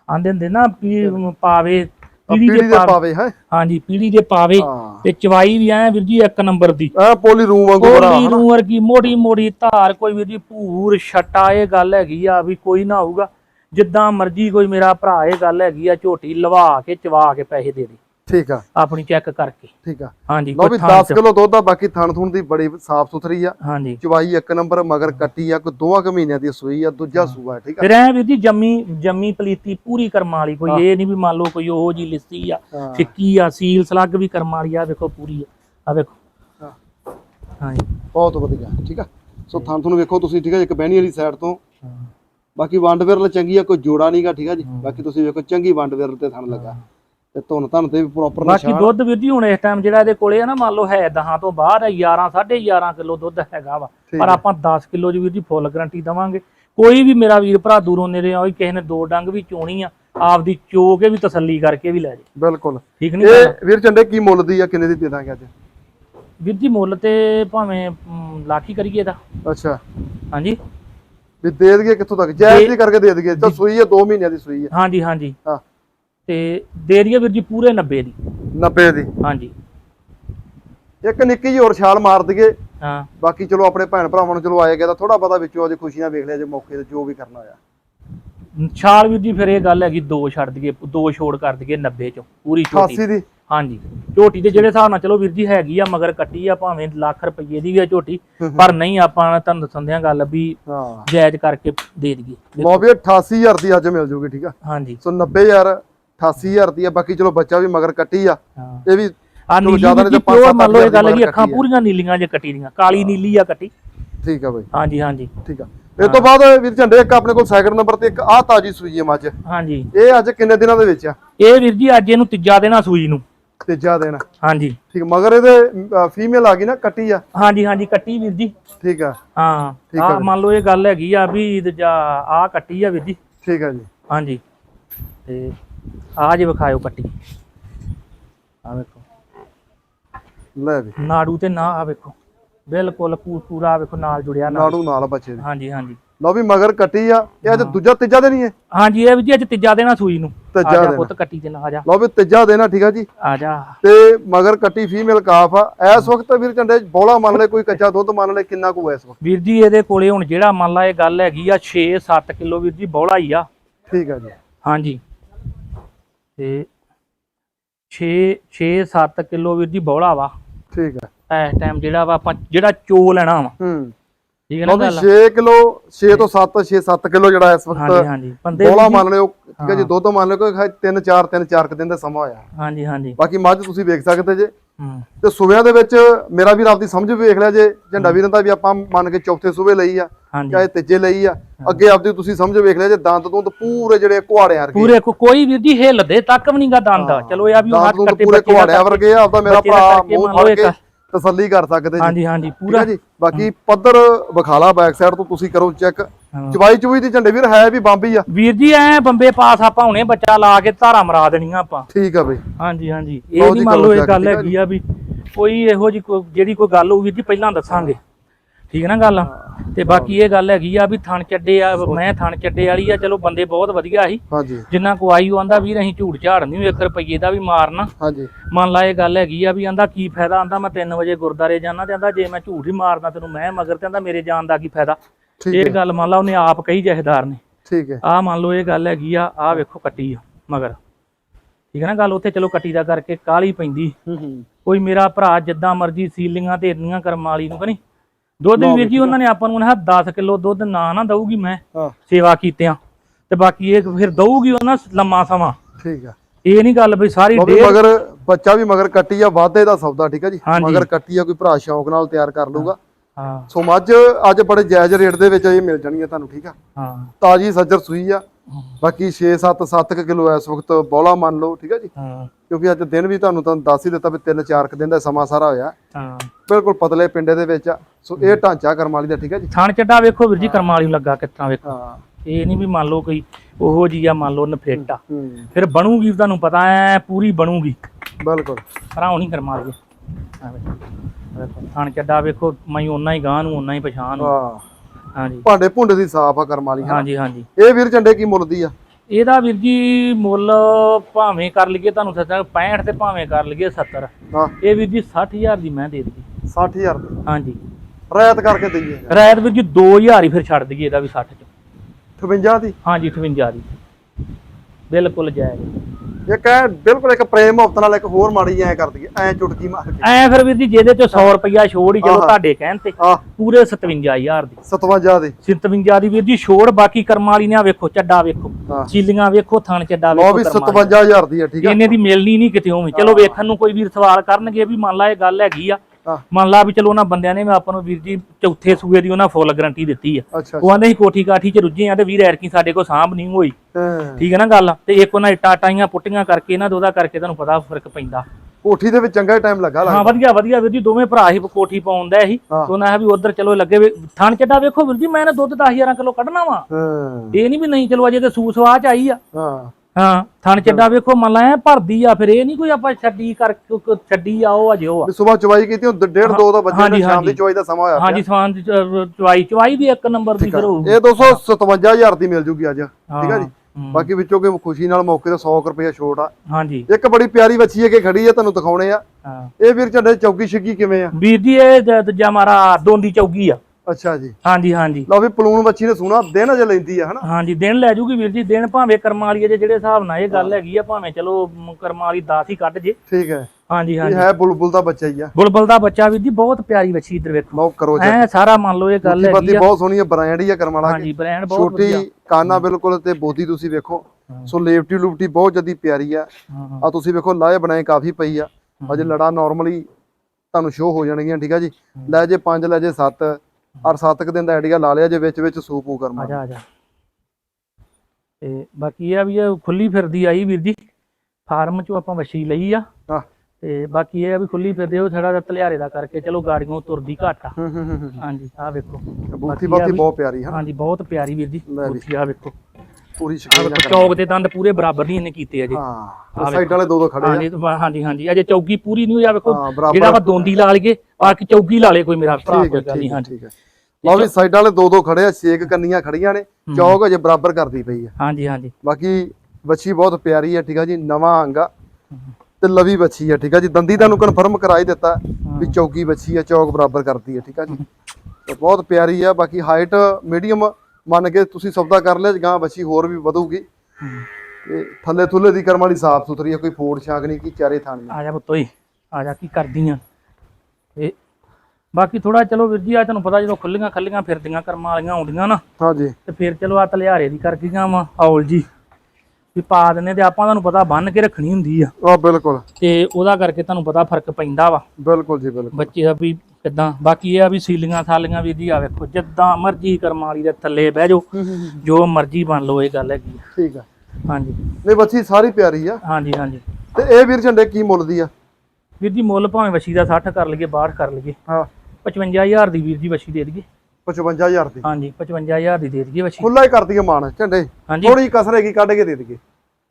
ਆਂਦੇ ਹੁੰਦੇ ਨਾ ਵੀ ਪਾਵੇ ਆ ਪੀੜੀ ਦੇ ਪਾਵੇ ਹੈ? ਹਾਂਜੀ ਪੀੜੀ ਦੇ ਪਾਵੇ ਤੇ ਚਵਾਈ ਵੀ ਐ ਵੀਰ ਜੀ ਇੱਕ ਨੰਬਰ ਦੀ। ਆ ਪੋਲੀ ਰੂਮ ਵਾਂਗੂ ਬਣਾ ਕੋਲੀ ਨੂੰ ਵਰਗੀ ਮੋਟੀ ਮੋਟੀ ਧਾਰ ਕੋਈ ਵੀਰ ਜੀ ਭੂਰ ਛੱਟਾ ਇਹ ਗੱਲ ਹੈਗੀ ਆ ਵੀ ਕੋਈ ਨਾ ਆਊਗਾ। ਜਿੱਦਾਂ ਮਰਜ਼ੀ ਕੋਈ ਮੇਰਾ ਭਰਾ ਇਹ ਗੱਲ ਹੈਗੀ ਆ ਝੋਟੀ ਲਵਾ ਕੇ ਚਵਾ ਕੇ ਪੈਸੇ ਦੇ ਦੇ। ਠੀਕ ਆ। ਆਪਣੀ ਚੈੱਕ ਕਰਕੇ। ਠੀਕ ਆ। ਹਾਂਜੀ ਲਓ ਵੀ ਕੋਈ ਥਾਂ 10 ਕਿਲੋ ਦੁੱਧ ਆ ਬਾਕੀ ਥਣ ਥੁਣ ਦੀ ਬੜੀ ਸਾਫ਼ ਸੁਥਰੀ ਆ। ਹਾਂਜੀ। ਚਵਾਈ ਇੱਕ ਨੰਬਰ ਮਗਰ ਕੱਟੀ ਆ ਕੋਈ ਕੁ ਮਹੀਨਿਆਂ ਦੀ ਸੂਈ ਆ ਦੂਜਾ ਸੂਆ ਠੀਕ ਆ। ਫਿਰ ਐ ਵੀਰ ਜੀ ਜੰਮੀ ਜੰਮੀ ਪਲੀਤੀ ਪੂਰੀ ਕਰਮਾਂ ਵਾਲੀ ਕੋਈ ਇਹ ਨਹੀਂ ਵੀ ਮੰਨ ਲਓ ਕੋਈ ਉਹੋ ਜੀ ਲਿੱਸੀ ਆ। ਫਿੱਕੀ ਆ ਸੀਲ ਸਲੱਗ ਵੀ ਕਰਮਾਂ ਵਾਲੀ ਆ ਵੇਖੋ ਪੂਰੀ ਆ ਆ ਵੇਖੋ। ਹਾਂਜੀ। ਬਹੁਤ ਵਧੀਆ ਠੀਕ ਆ। ਸੋ ਥਣ ਤੁਹਾਨੂੰ ਵੇਖੋ ਤੁਸੀਂ ਠੀਕ ਆ ਇੱਕ ਬਹਿਣੀ ਵਾਲੀ ਸਾਈਡ ਤੋਂ। ਬਾਕੀ ਵੰਡ ਵਿਰਲ ਚੰਗੀ ਆ ਕੋਈ ਜੋੜਾ ਨਹੀਂਗਾ ਠੀਕ ਆ ਜੀ। ਬਾਕੀ ਤੁਸੀਂ ਵੇਖੋ ਚੰਗੀ ਵੰਡ ਵਿਰਲ ਤੇ ਥਣ ਲੱਗਾ। ਤੇ ਧੁਨ ਧਨ ਤੇ ਵੀ ਪ੍ਰੋਪਰ ਬਾਕੀ ਨਿਸ਼ਾਨ ਦੁੱਧ ਵੀਰ ਜੀ ਹੁਣ ਇਸ ਟਾਈਮ ਜਿਹੜਾ ਇਹਦੇ ਕੋਲੇ ਆ ਨਾ ਮੰਨ ਲਓ ਹੈ ਦਹਾਂ ਤੋਂ ਬਾਹਰ ਹੈ 11 11.5 ਕਿਲੋ ਦੁੱਧ ਹੈਗਾ ਵਾ। ਠੀਕ ਪਰ ਹੈ। ਆਪਾਂ 10 ਕਿਲੋ ਦੀ ਵੀਰ ਜੀ ਫੁੱਲ ਗਾਰੰਟੀ ਦਵਾਂਗੇ। ਕੋਈ ਵੀ ਮੇਰਾ ਵੀਰ ਭਰਾ ਦੂਰੋਂ ਨੇੜੇ ਆਈ ਕਿਸੇ ਨੇ ਦੋ ਡੰਗ ਵੀ ਚੋਣੀ ਆ ਆਪਦੀ ਚੋ ਕੇ ਵੀ ਤਸੱਲੀ ਕਰਕੇ ਵੀ ਲੈ ਜੇ। ਬਿਲਕੁਲ। ਠੀਕ ਨਹੀਂ ਇਹ ਵੀਰ ਚੰਡੇ ਕੀ ਮੁੱਲ ਦੀ ਆ ਕਿੰਨੇ ਦੀ ਦੇ ਦਾਂਗੇ ਅੱਜ? ਵੀਰ ਜੀ ਮੁੱਲ ਤੇ ਭਾਵੇਂ ਮ, ਮ, ਲੱਖ ਹੀ ਕਰੀਏ ਦਾ ਅੱਛਾ। ਹਾਂਜੀ। ਵੀ ਦੇ ਦਈਏ ਕਿੱਥੋਂ ਤੱਕ? ਜਾਇਜ਼ ਦੀ ਕਰਕੇ ਦੇ ਦਈਏ। ਤਾਂ ਸੂਈ ਹੈ 2 ਮਹੀਨਿਆਂ ਦੀ ਸੂਈ ਹੈ ਹਾਂਜੀ ਹਾਂਜੀ। ਹਾਂ। ਤੇ ਦੇ ਦਈਏ ਵੀਰ ਜੀ ਪੂਰੇ 90 ਦੀ। 90 ਦੀ। ਹਾਂਜੀ। ਇੱਕ ਨਿੱਕੀ ਜਿਹੀ ਹੋਰ ਛਾਲ ਮਾਰ ਦਈਏ। ਹਾਂ। ਬਾਕੀ ਚਲੋ ਆਪਣੇ ਭੈਣ ਭਰਾਵਾਂ ਨੂੰ ਚਲੋ ਆਏ ਗਿਆ ਤਾਂ ਥੋੜਾ ਪਤਾ ਵਿੱਚੋਂ ਅਜੇ ਖੁਸ਼ੀਆਂ ਵੇਖ ਲਿਆ ਜੇ ਮੌਕੇ ਤੇ ਜੋ ਵੀ ਕਰਨਾ ਹੋਇਆ। ਛਾਲ ਵੀਰ ਜੀ ਫਿਰ ਇਹ ਗੱਲ ਹੈਗੀ ਦੋ ਛੱਡ ਦਈਏ ਦੋ ਛੋੜ ਕਰ ਦਈਏ 90 ਚੋਂ ਪੂਰੀ ਝੋਟੀ 88 ਦੀ। ਹਾਂਜੀ। ਝੋਟੀ ਦੇ ਜਿਹੜੇ ਹਿਸਾਬ ਨਾਲ ਚਲੋ ਵੀਰ ਜੀ ਹੈਗੀ ਆ ਮਗਰ ਕੱਟੀ ਆ ਭਾਵੇਂ ਲੱਖ ਰੁਪਏ ਦੀ ਵੀ ਆ ਝੋਟੀ ਪਰ ਨਹੀਂ ਆਪਾਂ ਤੁਹਾਨੂੰ ਦੱਸਦਿਆਂ ਗੱਲ ਵੀ ਜਾਇਜ਼ ਕਰਕੇ ਦੇ ਦਈਏ। ਵੀ 88000 ਦੀ ਅੱਜ ਮਿਲ ਜੂਗੀ ਠੀਕ ਆ? ਹਾਂਜੀ। ਸੋ 90000 88000 ਦੀ ਆ ਬਾਕੀ ਚਲੋ ਬੱਚਾ ਵੀ ਮਗਰ ਕੱਟੀ ਆ। ਇਹ ਵੀ ਆ ਨੀਲੀ ਪੰਜ ਪਿਓਰ ਮੰਨ ਲਓ ਇਹ ਦੀ ਗੱਲ ਹੈਗੀ ਅੱਖਾਂ। ਪੂਰੀਆਂ ਨੀਲੀਆਂ ਜੇ ਕੱਟੀ ਦੀਆਂ ਕਾਲੀ ਨੀਲੀ ਆ ਕੱਟੀ। ਠੀਕ ਆ ਬਾਈ। ਹਾਂਜੀ ਹਾਂਜੀ। ਠੀਕ ਆ। ਇਹ ਤੋਂ ਬਾਅਦ ਵੀਰ ਝੰਡੇ ਇੱਕ ਆਪਣੇ ਕੋਲ ਸੈਕਿੰਡ ਨੰਬਰ ਤੇ ਇੱਕ ਆ ਤਾਜੀ ਸੂਈ ਹੈ ਮੱਝ। ਹਾਂਜੀ। ਇਹ ਅੱਜ ਕਿੰਨੇ ਦਿਨਾਂ ਦੇ ਵਿੱਚ ਆ? ਇਹ ਵੀਰ ਜੀ ਅੱਜ ਇਹਨੂੰ ਤੀਜਾ ਦੇਣਾ ਸੂਈ ਨੂੰ। ਤੀਜਾ ਦਿਨ ਹਾਂਜੀ। ਠੀਕ ਮਗਰ ਇਹਦੇ ਫੀਮੇਲ ਆ ਗਈ ਨਾ ਕੱਟੀ ਆ। ਹਾਂਜੀ ਹਾਂਜੀ ਕੱਟੀ ਵੀਰ ਜੀ। ਠੀਕ ਆ। ਹਾਂ ਠੀਕ ਆ। ਮੰਨ ਲਓ ਇਹ ਗੱਲ ਹੈਗੀ ਆ ਵੀ ਆ ਕੱਟੀ ਆ ਵੀਰ ਜੀ। ਠੀਕ ਆ ਜੀ। ਹਾਂਜੀ। ਤੇ ਆ ਜੇ ਵਿਖਾਇਓ ਕੱਟੀ ਆ ਵੇਖੋ। ਲੈ ਵੀ ਨਾੜੂ ਤੇ ਨਾ ਆ ਵੇਖੋ। ਬਿਲਕੁਲ ਪੂ- ਪੂਰਾ ਵੇਖੋ ਨਾਲ ਜੁੜਿਆ ਨਾਲ ਨਾੜੂ ਨਾਲ ਬੱਚੇ ਦੇ। ਹਾਂਜੀ ਹਾਂਜੀ। ਲਓ ਵੀ ਮਗਰ ਕੱਟੀ ਆ। ਇਹ ਅੱਜ ਦੂਜਾ ਤੀਜਾ ਦਿਨ ਹੀ ਹੈ। ਹਾਂਜੀ ਇਹ ਵੀ ਜੀ ਅੱਜ ਤੀਜਾ ਦੇਣਾ ਸੂਈ ਨੂੰ। ਆ ਤੀਜਾ ਜਾ ਪੁੱਤ ਕੱਟੀ ਤੇ ਨਾ ਆ ਜਾ। ਲਓ ਵੀ ਤੀਜਾ ਦਿਨ ਆ ਠੀਕ ਆ ਜੀ। ਆ ਜਾ। ਤੇ ਮਗਰ ਕੱਟੀ ਫੀਮੇਲ ਕਾਫ ਆ। ਇਸ ਵਕਤ ਵੀਰ ਝੰਡੇ ਬੋਲਾ ਮੰਨ ਲੈ ਕੋਈ ਕੱਚਾ ਦੁੱਧ ਮੰਨ ਲੈ ਕਿੰਨਾ ਕੁ ਹੈ ਇਸ ਵਕਤ? ਵੀਰ ਜੀ ਇਹਦੇ ਕੋਲੇ ਹੁਣ ਜਿਹੜਾ ਮੰਨ ਲਾ ਇਹ ਗੱਲ ਹੈਗੀ ਆ 6-7 ਕਿਲੋ ਵੀਰ ਜੀ ਬੋਲਾ ਹੀ ਆ। ਠੀਕ ਆ ਜੀ। ਹਾਂਜੀ। ਤੇ 6 6-7 ਕਿਲੋ ਵੀਰ ਜੀ ਬੋਲਾ ਵਾ। ਠੀਕ ਆ। ਇਸ ਟਾਈਮ ਜਿਹੜਾ ਵਾ ਆਪਾਂ ਜਿਹੜਾ ਚੋ ਲੈਣਾ ਵਾ। ਹੂੰ। ਠੀਕ ਹੈ ਨਾ ਗੱਲ? 6 ਕਿਲੋ 6 ਤੋਂ 7 6 7 ਕਿਲੋ ਜਿਹੜਾ ਇਸ ਹਾਂਜੀ ਵਕਤ ਹਾਂਜੀ ਬੰਦੇ ਬੋਲਾ ਵੀਰ ਮੰਨ ਲਿਓ ਠੀਕ ਹੈ ਜੀ ਦੁੱਧ ਮੰਨ ਲਿਓ ਕੋਈ 3 4 3 4 ਦਿਨ ਦਾ ਸਮਾਂ ਹੋਇਆ। ਹਾਂਜੀ ਹਾਂਜੀ। ਬਾਕੀ ਮੱਝ ਤੁਸੀਂ ਵੇਖ ਸਕਦੇ ਜੇ। ਹੂੰ। ਤੇ ਸੂਬਿਆਂ ਦੇ ਵਿੱਚ ਮੇਰਾ ਵੀ ਰੱਬ ਦੀ ਸਮਝ ਵੇਖ ਲਿਆ ਜੇ ਝੰਡਾ ਵੀਰਾਂ ਦਾ ਵੀ ਆਪਾਂ ਮੰਨ ਕੇ ਚੌਥੇ ਸੂਬੇ ਲਈ ਆ। ਹਾਂਜੀ ਚਾਹੇ ਤੀਜੇ ਲਈ ਆ ਅੱਗੇ ਆਪਦੀ ਤੁਸੀਂ ਸਮਝ ਵੇਖ ਲਿਆ ਜੇ ਦੰਦ ਦੁੰਦ ਪੂਰੇ ਜਿਹੜੇ ਕੁਹਾੜਿਆਂ ਵਰਗੇ। ਪੂਰੇ ਕੋਈ ਵੀਰ ਜੀ ਹਿੱਲਦੇ ਤੱਕ ਵੀ ਨਹੀਂਗਾ ਦੰਦ। ਚਲੋ ਇਹ ਆ ਵੀ ਹੱਥ ਕੱਟੇ ਪੂਰੇ ਕੁਹਾੜਿਆਂ ਵਰਗੇ ਆ ਆਪਦਾ ਮੇਰਾ ਭਰਾ ਮੂੰਹ ਫੜ ਕੇ ਤਸੱਲੀ ਕਰ ਸਕਦੇ ਜੀ। ਹਾਂਜੀ ਹਾਂਜੀ ਪੂਰਾ ਜੀ? ਬਾਕੀ ਪੱਧਰ ਵਿਖਾਲਾ ਬੈਕ ਸਾਈਡ ਤੋਂ ਤੁਸੀਂ ਕਰੋ ਚੈੱਕ। ਚਵਾਈ ਚੁਈ ਦੀ ਝੰਡੇ ਵੀਰ ਹੈ ਵੀ ਬੰਬੀ ਆ। ਵੀਰ ਜੀ ਐ ਬੰਬੇ ਪਾਸ ਆਪਾਂ ਹੁਣੇ ਬੱਚਾ ਲਾ ਕੇ ਧਾਰਾ ਮਰਾ ਦੇਣੀਆਂ ਆਪਾਂ। ਠੀਕ ਆ ਬਈ। ਹਾਂਜੀ ਹਾਂਜੀ। ਇਹ ਨਹੀਂ ਮੰਨ ਲਓ ਇਹ ਗੱਲ ਹੈਗੀ ਆ ਵੀ ਕੋਈ ਇਹੋ ਜੀ ਜਿਹੜੀ ਕੋਈ ਗੱਲ ਹੋਊ ਵੀਰ ਜੀ ਪਹਿਲਾਂ ਦੱਸਾਂਗੇ। ਠੀਕ ਹੈ ਨਾ ਗੱਲ? ਤੇ ਬਾਕੀ ਇਹ ਗੱਲ ਹੈਗੀ ਆ ਵੀ ਥਣ ਚੱਡੇ ਆ ਮੈਂ ਥਣ ਚੱਡੇ ਵਾਲੀ ਆ ਚਲੋ ਬੰਦੇ ਬਹੁਤ ਵਧੀਆ ਸੀ। ਹਾਂਜੀ। ਜਿੰਨਾ ਕੋ ਆਈ ਉਹ ਆਂਦਾ ਵੀਰ ਅਸੀਂ ਝੂਠ ਝਾੜ ਨਹੀਂ 1 ਰੁਪਏ ਦਾ ਵੀ ਮਾਰਨਾ। ਹਾਂਜੀ। ਮੰਨ ਲਾ ਇਹ ਗੱਲ ਹੈਗੀ ਆ ਵੀ ਆਂਦਾ ਕੀ ਫਾਇਦਾ ਆਂਦਾ ਮੈਂ 3 ਵਜੇ ਗੁਰਦਾਰੇ ਜਾਣਾ ਤੇ ਆਂਦਾ ਜੇ ਮੈਂ ਝੂਠ ਹੀ ਮਾਰਦਾ ਤੈਨੂੰ ਮੈਂ ਮਗਰ ਤੇ ਆਂਦਾ ਮੇਰੇ ਜਾਣ ਦਾ ਕੀ ਫਾਇਦਾ। ਇਹ ਗੱਲ ਮੰਨ ਲਾ ਉਹਨੇ ਆਪ ਕਹੀ ਜਹੇਦਾਰ ਨੇ। ਠੀਕ ਹੈ। ਆਹ ਮੰਨ ਲਓ ਇਹ ਗੱਲ ਹੈਗੀ ਆ ਆਹ ਵੇਖੋ ਕੱਟੀ ਆ ਮਗਰ। ਠੀਕ ਹੈ ਨਾ ਗੱਲ ਉੱਥੇ ਚਲੋ ਕੱਟੀ ਦਾ ਕਰਕੇ ਕਾਲੀ ਪੈਂਦੀ। ਹੂੰ ਹੂੰ। ਕੋਈ ਮੇਰਾ ਭਰਾ ਜਿੱਦਾਂ ਮਰਜ਼ੀ ਸੀਲਿੰਗਾਂ ਤੇ ਇੰਨੀਆਂ ਕਰਮ ਵਾਲੀ ਨੂੰ ਕਨੀ ਦੁੱਧ ਵੀ ਵੀਰ ਜੀ ਉਹਨਾਂ ਨੇ ਆਪਾਂ ਨੂੰ ਕਿਹਾ 10 ਕਿਲੋ ਦੁੱਧ ਨਾ ਨਾ ਦਊਗੀ ਮੈਂ ਸੇਵਾ ਕੀਤਿਆਂ। ਤੇ ਬਾਕੀ ਇਹ ਫਿਰ ਦਊਗੀ ਉਹਨਾਂ ਲੰਮਾ ਸਮਾਂ। ਠੀਕ ਆ। ਇਹ ਨਹੀਂ ਗੱਲ ਵੀ ਸਾਰੀ ਡੇਢ ਮਗਰ ਬੱਚਾ ਵੀ ਮਗਰ ਕੱਟੀ ਆ ਵਾਧੇ ਦਾ ਸੌਦਾ ਠੀਕ ਆ ਜੀ। ਮਗਰ ਕੱਟੀ ਆ ਕੋਈ ਭਰਾ ਸ਼ੌਂਕ ਨਾਲ ਤਿਆਰ ਕਰ ਲੂਗਾ ਹਾਂ। ਸੋ ਮੱਝ ਅੱਜ ਬੜੇ ਜਾਇਜ਼ ਰੇਟ ਦੇ ਵਿੱਚ ਇਹ ਮਿਲ ਜਾਣਗੀਆਂ ਤੁਹਾਨੂੰ ਠੀਕ ਆ? ਹਾਂ। ਤਾਜੀ ਸੱਜਰ ਸੂਈ ਆ। ਬਾਕੀ 6 7 7 ਕਿਲੋ ਇਸ ਵਕਤ ਬੋਲਾ ਮੰਨ ਲਓ ਠੀਕ ਆ ਜੀ? ਹਾਂ। ਕਿਉਂਕਿ ਅੱਜ ਦਿਨ ਵੀ ਤੁਹਾਨੂੰ ਤੁਹਾਨੂੰ ਦੱਸ ਹੀ ਦਿੱਤਾ ਵੀ 3 4 ਦਿਨ ਦਾ ਸਮਾਂ ਸਾਰਾ ਹੋਇਆ। ਹਾਂ। ਬਿਲਕੁਲ ਪਤਲੇ ਪਿੰਡੇ ਦੇ ਵਿੱਚ ਸੋ ਇਹ ਢਾਂਚਾ ਕਰਮ ਵਾਲੀ ਦਾ ਠੀਕ ਆ ਜੀ? ਥਣ ਚੱਡਾ ਵੇਖੋ ਵੀਰ ਜੀ ਕਰਮ ਵਾਲੀ ਨੂੰ ਲੱਗਾ ਕਿੱਦਾਂ ਵੇਖੋ। ਹਾਂ। ਇਹ ਨਹੀਂ ਵੀ ਮੰਨ ਲਓ ਕੋਈ ਉਹੋ ਜੀ ਆ ਮੰਨ ਲਓ ਨਫੇਟਾ। ਹੂੰ ਫਿਰ ਬਣੂਗੀ ਤੁਹਾਨੂੰ ਪਤਾ ਐ ਪੂਰੀ ਬਣੂਗੀ। ਬਿਲਕੁਲ। ਭਰਾਉ ਨਹੀਂ ਕਰਮਾ ਲਈਏ ਵੇਖੋ। ਥਣ ਚੱਡਾ ਵੇਖੋ ਮੈਂ ਉਹਨਾਂ ਹੀ ਗਾਂ ਨੂੰ ਉਹਨਾਂ ਹੀ ਪਛਾਣ ਨੂੰ। ਹਾਂ। ਹਾਂਜੀ। ਭਾਂਡੇ ਭੁੰਡੇ ਦੀ ਸਾਫ਼ ਆ ਕਰਮ ਵਾਲੀ। ਹਾਂਜੀ ਹਾਂਜੀ। ਇਹ ਵੀਰ ਝੰਡੇ ਕੀ ਮੁੱਲ ਦੀ ਆ? ਇਹਦਾ ਵੀਰ ਜੀ ਮੁੱਲ ਭਾਵੇਂ ਕਰ ਲਈਏ ਤੁਹਾਨੂੰ ਦੱਸਾਂ 65 ਤੇ ਭਾਵੇਂ ਕਰ ਲਈਏ 70 ਹਾਂ। ਇਹ ਵੀਰ ਜੀ 60000 ਦੀ ਮੈਂ ਦੇ ਦਿੱਤੀ। 60000 ਦੀ? ਹਾਂਜੀ। ਰਾਇਤ ਕਰਕੇ ਦਈਏ। ਰਾਇਤ ਵੀਰ ਜੀ 2000 ਹੀ ਫਿਰ ਛੱਡ ਦਈਏ ਇਹਦਾ ਵੀ 60 ਚ। 58 ਦੀ? ਹਾਂਜੀ 58 ਦੀ। ਬਿਲਕੁਲ ਜਾਇਜ਼। ਇੱਕ ਐ ਬਿਲਕੁਲ ਇੱਕ ਪ੍ਰੇਮ ਮੁਹੱਬਤ ਨਾਲ ਇੱਕ ਹੋਰ ਮਾੜੀ ਐ ਕਰ ਦਈਏ ਐ ਚੁਟਕੀ ਮਾਰ ਕੇ। ਐ ਫਿਰ ਵੀਰ ਜੀ ਜਿਹਦੇ ਚ 100 ਰੁਪਇਆ ਛੋੜ ਹੀ ਚਲੋ। ਤੁਹਾਡੇ ਕਹਿਣ ਤੇ ਪੂਰੇ 57000 ਦੀ। 57 ਦੀ। 57 ਦੀ ਵੀਰ ਜੀ ਛੋੜ ਬਾਕੀ ਕਰਮਾਂ ਵਾਲੀ ਨੇ ਵੇਖੋ ਚੱਡਾ ਵੇਖੋ। ਚੀਲੀਆਂ ਵੇਖੋ ਥਣ ਚੱਡਾ ਵੇਖੋ ਵੀ ਕਰਮਾਂ ਵਾਲੀ। 57000 ਦੀ ਆ ਠੀਕ ਆ। ਇਹਨੇ ਦੀ ਮਿਲਣੀ ਨਹੀਂ ਕਿਤੇ ਵੀ ਚਲੋ ਵੇਖਣ ਨੂੰ ਕੋਈ ਵੀਰ ਸਵਾਲ ਕਰਨਗੇ ਵੀ ਮੰਨ ਲਾ ਇਹ ਗੱਲ ਹੈਗੀ ਆ। ਮੰਨ ਲਾ ਵੀ ਚਲੋ ਉਹਨਾਂ ਬੰਦਿਆਂ ਨੇ ਵੀ ਆਪਾਂ ਨੂੰ ਵੀਰ ਜੀ ਚੌਥੇ ਸੂਏ ਦੀ ਉਹਨਾਂ ਫੁੱਲ ਗਾਰੰਟੀ ਦਿੱਤੀ ਆ। ਉਹ ਆਂਦੇ ਸੀ ਕੋਠੀ ਕਾਠੀ 'ਚ ਰੁੱਝੇ ਆ ਤੇ ਵੀਰ ਐਰਕੀ ਸਾਡੇ ਕੋਲ ਸਾਂਭ ਨਹੀਂ ਹੋਈ। ਠੀਕ ਹੈ ਨਾ ਗੱਲ? ਤੇ ਇੱਕ ਉਹਨਾਂ ਇੱਟਾਂ ਟਾਈਆਂ ਪੁੱਟੀਆਂ ਕਰਕੇ ਇਹਨਾਂ ਦੋਦਾ ਕਰਕੇ ਤੁਹਾਨੂੰ ਪਤਾ ਫ਼ਰਕ ਪੈਂਦਾ। ਕੋਠੀ ਦੇ ਵਿੱਚ ਚੰਗਾ ਟਾਈਮ ਲੱਗਾ ਹਾਂ ਵਧੀਆ ਵਧੀਆ ਵੀਰ ਜੀ ਦੋਵੇਂ ਭਰਾ ਹੀ ਕੋਠੀ ਪਾਉਂਦਾ ਸੀ। ਹਾਂ। ਤੇ ਉਹਨਾਂ ਕਿਹਾ ਵੀ ਉਧਰ ਚਲੋ ਲੱਗੇ ਵੀ ਥਣ ਚੱਡਾ ਵੇਖੋ ਵੀਰ ਜੀ ਮੈਂ ਨਾ ਦੁੱਧ 10000 ਕਿਲੋ ਕੱਢਣਾ ਵਾ। ਇਹ ਨਹੀਂ ਵੀ ਨਹੀਂ ਚਲੋ ਅਜੇ ਤੇ ਸੂਸਵਾ ਚ ਆਈ ਆ। ਹਾਂ ਥਣ ਚੱਡਾ ਵੇਖੋ ਮੰਨ ਲਾ ਐ ਭਰਦੀ ਆ ਫਿਰ ਇਹ ਨਹੀਂ ਕੋਈ ਆਪਾਂ ਛੱਡੀ ਕਰ ਛੱਡੀ ਆ ਉਹ ਅਜੇ ਉਹ ਆ। ਸਵੇਰ ਚਵਾਈ ਕੀਤੀ ਹੁਣ ਡੇਢ ਦੋ ਦਾ ਬੱਚੇ ਨੇ ਸ਼ਾਮ ਦੀ। ਚਵਾਈ ਦਾ ਸਮਾਂ ਹੋਇਆ ਹਾਂਜੀ ਸਵਾਨ ਦੀ ਚਵਾਈ ਚਵਾਈ ਵੀ ਇੱਕ ਨੰਬਰ ਦੀ ਫਿਰ ਹੋਊ ਇਹ 257000 ਦੀ ਮਿਲ ਜੂਗੀ ਅੱਜ। ਠੀਕ ਹੈ ਜੀ। ਬਾਕੀ ਵਿੱਚੋਂ ਕਿ ਖੁਸ਼ੀ ਨਾਲ ਮੌਕੇ ਤੇ 100 ਰੁਪਏ ਛੋਟ ਆ। ਹਾਂਜੀ ਇੱਕ ਬੜੀ ਪਿਆਰੀ ਬੱਚੀ ਹੈ ਕਿ ਖੜੀ ਹੈ ਤੁਹਾਨੂੰ ਦਿਖਾਉਣੇ ਆ। ਇਹ ਵੀਰ ਝੰਡੇ ਚੌਕੀ ਛਿੱਗੀ ਕਿਵੇਂ ਆ? ਵੀਰ ਜੀ ਇਹ ਦੂਜਾ ਮਾਰਾ ਦੋਂਦੀ ਚੌਗੀ ਆ। ਅੱਛਾ ਜੀ। ਹਾਂਜੀ ਹਾਂਜੀ। ਲਓ ਵੀ ਪਲੂਣ ਬੱਚੀ ਨੇ ਸੋਨਾ ਦਿਨ ਅਜੇ ਲੈਂਦੀ ਆ ਹਨਾ? ਹਾਂਜੀ ਦਿਨ ਲੈ ਜੂਗੀ ਵੀਰ ਜੀ ਦਿਨ ਭਾਵੇਂ ਕਰਮਾਂ ਵਾਲੀ ਆ ਜੇ ਜਿਹੜੇ ਹਿਸਾਬ ਨਾਲ ਇਹ ਗੱਲ ਹੈਗੀ ਆ ਭਾਵੇਂ ਚਲੋ ਮ, ਕਰਮਾਂ ਵਾਲੀ 10 ਹੀ ਕੱਢ ਜੇ। ਠੀਕ ਹੈ। ਹਾਂਜੀ ਇਹ ਹਾਂਜੀ। ਹੈ ਬੁਲਬੁਲ ਦਾ ਬੱਚਾ ਹੀ ਆ। ਬੁਲਬੁਲ ਦਾ ਬੱਚਾ ਵੀਰ ਜੀ ਬਹੁਤ ਪਿਆਰੀ ਬੱਚੀ ਇਧਰ ਵੇਖੋ। ਲਓ ਕਰੋ ਜੀ ਐ ਸਾਰਾ ਮੰਨ ਲਓ ਇਹ ਗੱਲ ਹੈਗੀ ਬੱਤੀ ਆ। ਬਹੁਤ ਸੋਹਣੀ ਹੈ ਬ੍ਰਾਂਡ ਹੀ ਆ ਕਰਮ ਵਾਲਾ। ਹਾਂਜੀ ਬ੍ਰਾਂਡ ਬਹੁਤ ਵਧੀਆ। ਛੋਟੀ ਕਾਨਾ ਬਿਲਕੁਲ ਤੇ ਬੋਦੀ ਤੁਸੀਂ ਵੇਖੋ। ਹਾਂ। ਸੋ ਲੇਵਟੀ ਲੁਪਟੀ ਬਹੁਤ ਜਦੀ ਪਿਆਰੀ ਆ। ਹਾਂ ਆ ਤੁਸੀਂ ਵੇਖੋ ਲਾਏ ਬਣਾਏ ਕਾਫੀ ਪਈ ਆ। ਅਜੇ ਲੜਾ ਨਾਰਮਲੀ ਤੁਹਾਨੂੰ ਸ਼ੋ ਹੋ ਜਾਣਗੀਆਂ ਠੀਕ ਆ ਜੀ? ਲੈ ਜੇ 5 ਲੈ ਜੇ 7 ਔਰ 7 ਕ ਦਿਨ ਦਾ ਆਈਡੀਆ ਲਾ ਲਿਆ ਜੇ ਵਿੱਚ ਵਿੱਚ ਸੂਪ ਕਰਮਾ। ਆ ਜਾ ਆ ਜਾ। ਤੇ ਬਾਕੀ ਇਹ ਆ ਵੀ ਇਹ ਖੁੱਲੀ ਫਿਰਦੀ ਆਈ ਵੀਰ ਜੀ। ਫਾਰਮ ਚੋਂ ਆਪਾਂ ਵਛੀ ਲਈ ਆ। ਤੇ ਬਾਕੀ ਇਹ ਆ ਵੀ ਖੁੱਲੀ ਫਿਰਦੇ ਉਹ ਥੋੜਾ ਜਿਹਾ ਤਲਿਆਰੇ ਦਾ ਕਰਕੇ ਚਲੋ ਗਾੜੀਆਂ ਤੁਰਦੀ ਘੱਟ ਆ। ਹੂੰ ਹੂੰ ਹੂੰ ਹੂੰ। ਹਾਂਜੀ ਆ ਵੇਖੋ। ਬੂਥੀ ਬਾਕੀ ਆ ਬਾਤੀ ਵੀ- ਬਹੁਤ ਪਿਆਰੀ ਹਾਂ ਹਾਂਜੀ ਬਹੁਤ ਪਿਆਰੀ ਵੀਰ ਜੀ। ਲੈ ਵੀ। ਆ ਵੇਖੋ। ਪੂਰੀ ਆ ਸ਼ਕੀਨ ਵੇਖੋ ਚੌਕ ਦੇ ਦੰਦ ਪੂਰੇ ਬਰਾਬਰ ਨਹੀਂ ਇਹਨੇ ਕੀਤੇ ਅਜੇ। ਹਾਂ ਸਾਈਡ ਵਾਲੇ ਦੋ ਦੋ ਖੜੇ ਆ। ਹਾਂਜੀ ਤੇ ਹਾਂਜੀ ਹਾਂਜੀ ਅਜੇ ਚੌਕੀ ਪੂਰੀ ਨਹੀਂ ਆ ਵੇਖੋ। ਹਾਂ, ਬਰਾਬਰ। ਜਿਹੜਾ ਵਾ ਦੋਂਦੀ ਲਾ ਲਈਏ ਬਾਕੀ ਚੌਕੀ ਲਾ ਲੇ ਕੋਈ ਮੇਰਾ ਭਰਾ ਠੀਕ ਹੈ ਕੋਈ ਗੱਲ ਨਹੀਂ ਠੀਕ ਹੈ ਹਾਂਜੀ। ਠੀਕ ਹੈ। ਲਓ ਵੀ ਸਾਈਡ ਵਾਲੇ ਦੋ ਦੋ ਖੜੇ ਆ ਛੇਕ ਕੰਨੀਆਂ ਖੜੀਆਂ ਨੇ ਚੌਕ ਅਜੇ ਬਰਾਬਰ ਕਰਦੀ ਪਈ ਆ। ਹਾਂਜੀ ਹਾਂਜੀ। ਬਾਕੀ ਬੱਚੀ ਬਹੁਤ ਪਿਆਰੀ ਹੈ ਠੀਕ ਆ ਜੀ ਨਵਾਂ ਅੰਗ ਆ। ਤੇ ਲਵੀ ਬੱਚੀ ਹੈ ਠੀਕ ਆ ਜੀ ਦੰਦੀ ਤੁਹਾਨੂੰ ਕਨਫਰਮ ਕਰਾ ਹੀ। ਦਿੱਤਾ ਵੀ ਚੌਕੀ ਬੱਚੀ ਹੈ ਚੌਕ ਬਰਾਬਰ ਕਰਦੀ ਹੈ ਠੀਕ ਆ ਜੀ। ਤੇ ਬਹੁਤ ਪਿਆਰੀ ਆ ਬਾਕੀ ਹਾਈਟ ਮੀਡੀਅਮ ਮੰਨ ਕੇ ਤੁਸੀਂ ਸੌਦਾ ਕਰ ਲਿਆ ਗਾਂ ਬੱਚੀ ਹੋਰ ਵੀ ਵਧੂਗੀ। ਹੂੰ। ਤੇ ਥੱਲੇ ਥੁੱਲੇ ਦੀ ਕਰਮ ਵਾਲੀ ਸਾਫ਼ ਸੁਥਰੀ ਹੈ ਕੋਈ ਫੋੜ ਛਾਂਕ ਨਹੀਂ ਕੀ ਚਾਰੇ ਥਾਣੀਆਂ। ਆ ਜਾ ਪੁੱਤੋਈ ਆ ਜਾ ਕੀ ਕਰਦੀਆਂ ਤੇ ਬਾਕੀ ਥੋੜਾ ਚਲੋ ਵੀਰ ਜੀ ਆ ਤੁਹਾਨੂੰ ਪਤਾ ਜਦੋਂ ਖੁੱਲੀਆਂ ਖੱਲੀਆਂ ਫਿਰਦੀਆਂ ਕਰਮਾਂ ਵਾਲੀਆਂ ਆਉਂਦੀਆਂ ਨਾ ਹਾਂਜੀ। ਤੇ ਫਿਰ ਚਲੋ ਆ ਤਲਿਆਰੇ ਦੀ ਕਰ ਗਈਆਂ ਵਾ ਔਲ ਜੀ। ਵੀ ਪਾ ਦਿੰਨੇ ਤੇ ਆਪਾਂ ਤੁਹਾਨੂੰ ਪਤਾ ਬੰਨ ਕੇ ਰੱਖਣੀ ਹੁੰਦੀ ਆ। ਆ ਬਿਲਕੁਲ। ਤੇ ਉਹਦਾ ਕਰਕੇ ਤੁਹਾਨੂੰ ਪਤਾ ਫ਼ਰਕ ਪੈਂਦਾ ਵਾ। ਬਿਲਕੁਲ ਜੀ ਬਿਲਕੁਲ। ਬੱਚੇ ਦਾ ਵੀ ਕਿਦਾਂ ਬਾਕੀ ਇਹ ਆ ਵੀ ਸੀਲੀਆਂ ਥਾਲੀਆਂ ਵੀਰ ਜੀ ਆ ਵੇਖੋ ਜਿੱਦਾਂ ਮਰਜ਼ੀ ਕਰਮਾਂ ਵਾਲੀ ਦੇ ਥੱਲੇ ਬਹਿ ਜਾਓ ਜੋ ਮਰਜ਼ੀ ਬਣ ਲਓ ਇਹ ਗੱਲ ਹੈਗੀ। ਠੀਕ ਆ। ਹਾਂਜੀ। ਨਹੀਂ ਬੱਚੀ ਸਾਰੀ ਪਿਆਰੀ ਆ। ਹਾਂਜੀ ਹਾਂਜੀ। ਤੇ ਇਹ ਵੀਰ ਝੰਡੇ ਕੀ ਮੁੱਲ ਦੀ ਆ? ਵੀਰ ਜੀ ਮੁੱਲ ਭਾਵੇਂ ਵਛੀ ਦਾ 60 ਕਰ ਲਈਏ 62 ਕਰ ਲਈਏ। ਹਾਂ। 55000 ਦੀ ਵੀਰ ਜੀ ਵਛੀ ਦੇ ਦਈਏ। 55000 ਦੀ? ਹਾਂਜੀ 55000 ਦੀ ਦੇ ਦਈਏ ਵਛੀ। ਖੁੱਲਾ ਹੀ ਕਰ ਦਈਏ ਮਾਨ ਝੰਡੇ। ਥੋੜੀ ਕਸਰ ਹੈਗੀ ਕੱਢ ਕੇ ਦੇ ਦਈਏ।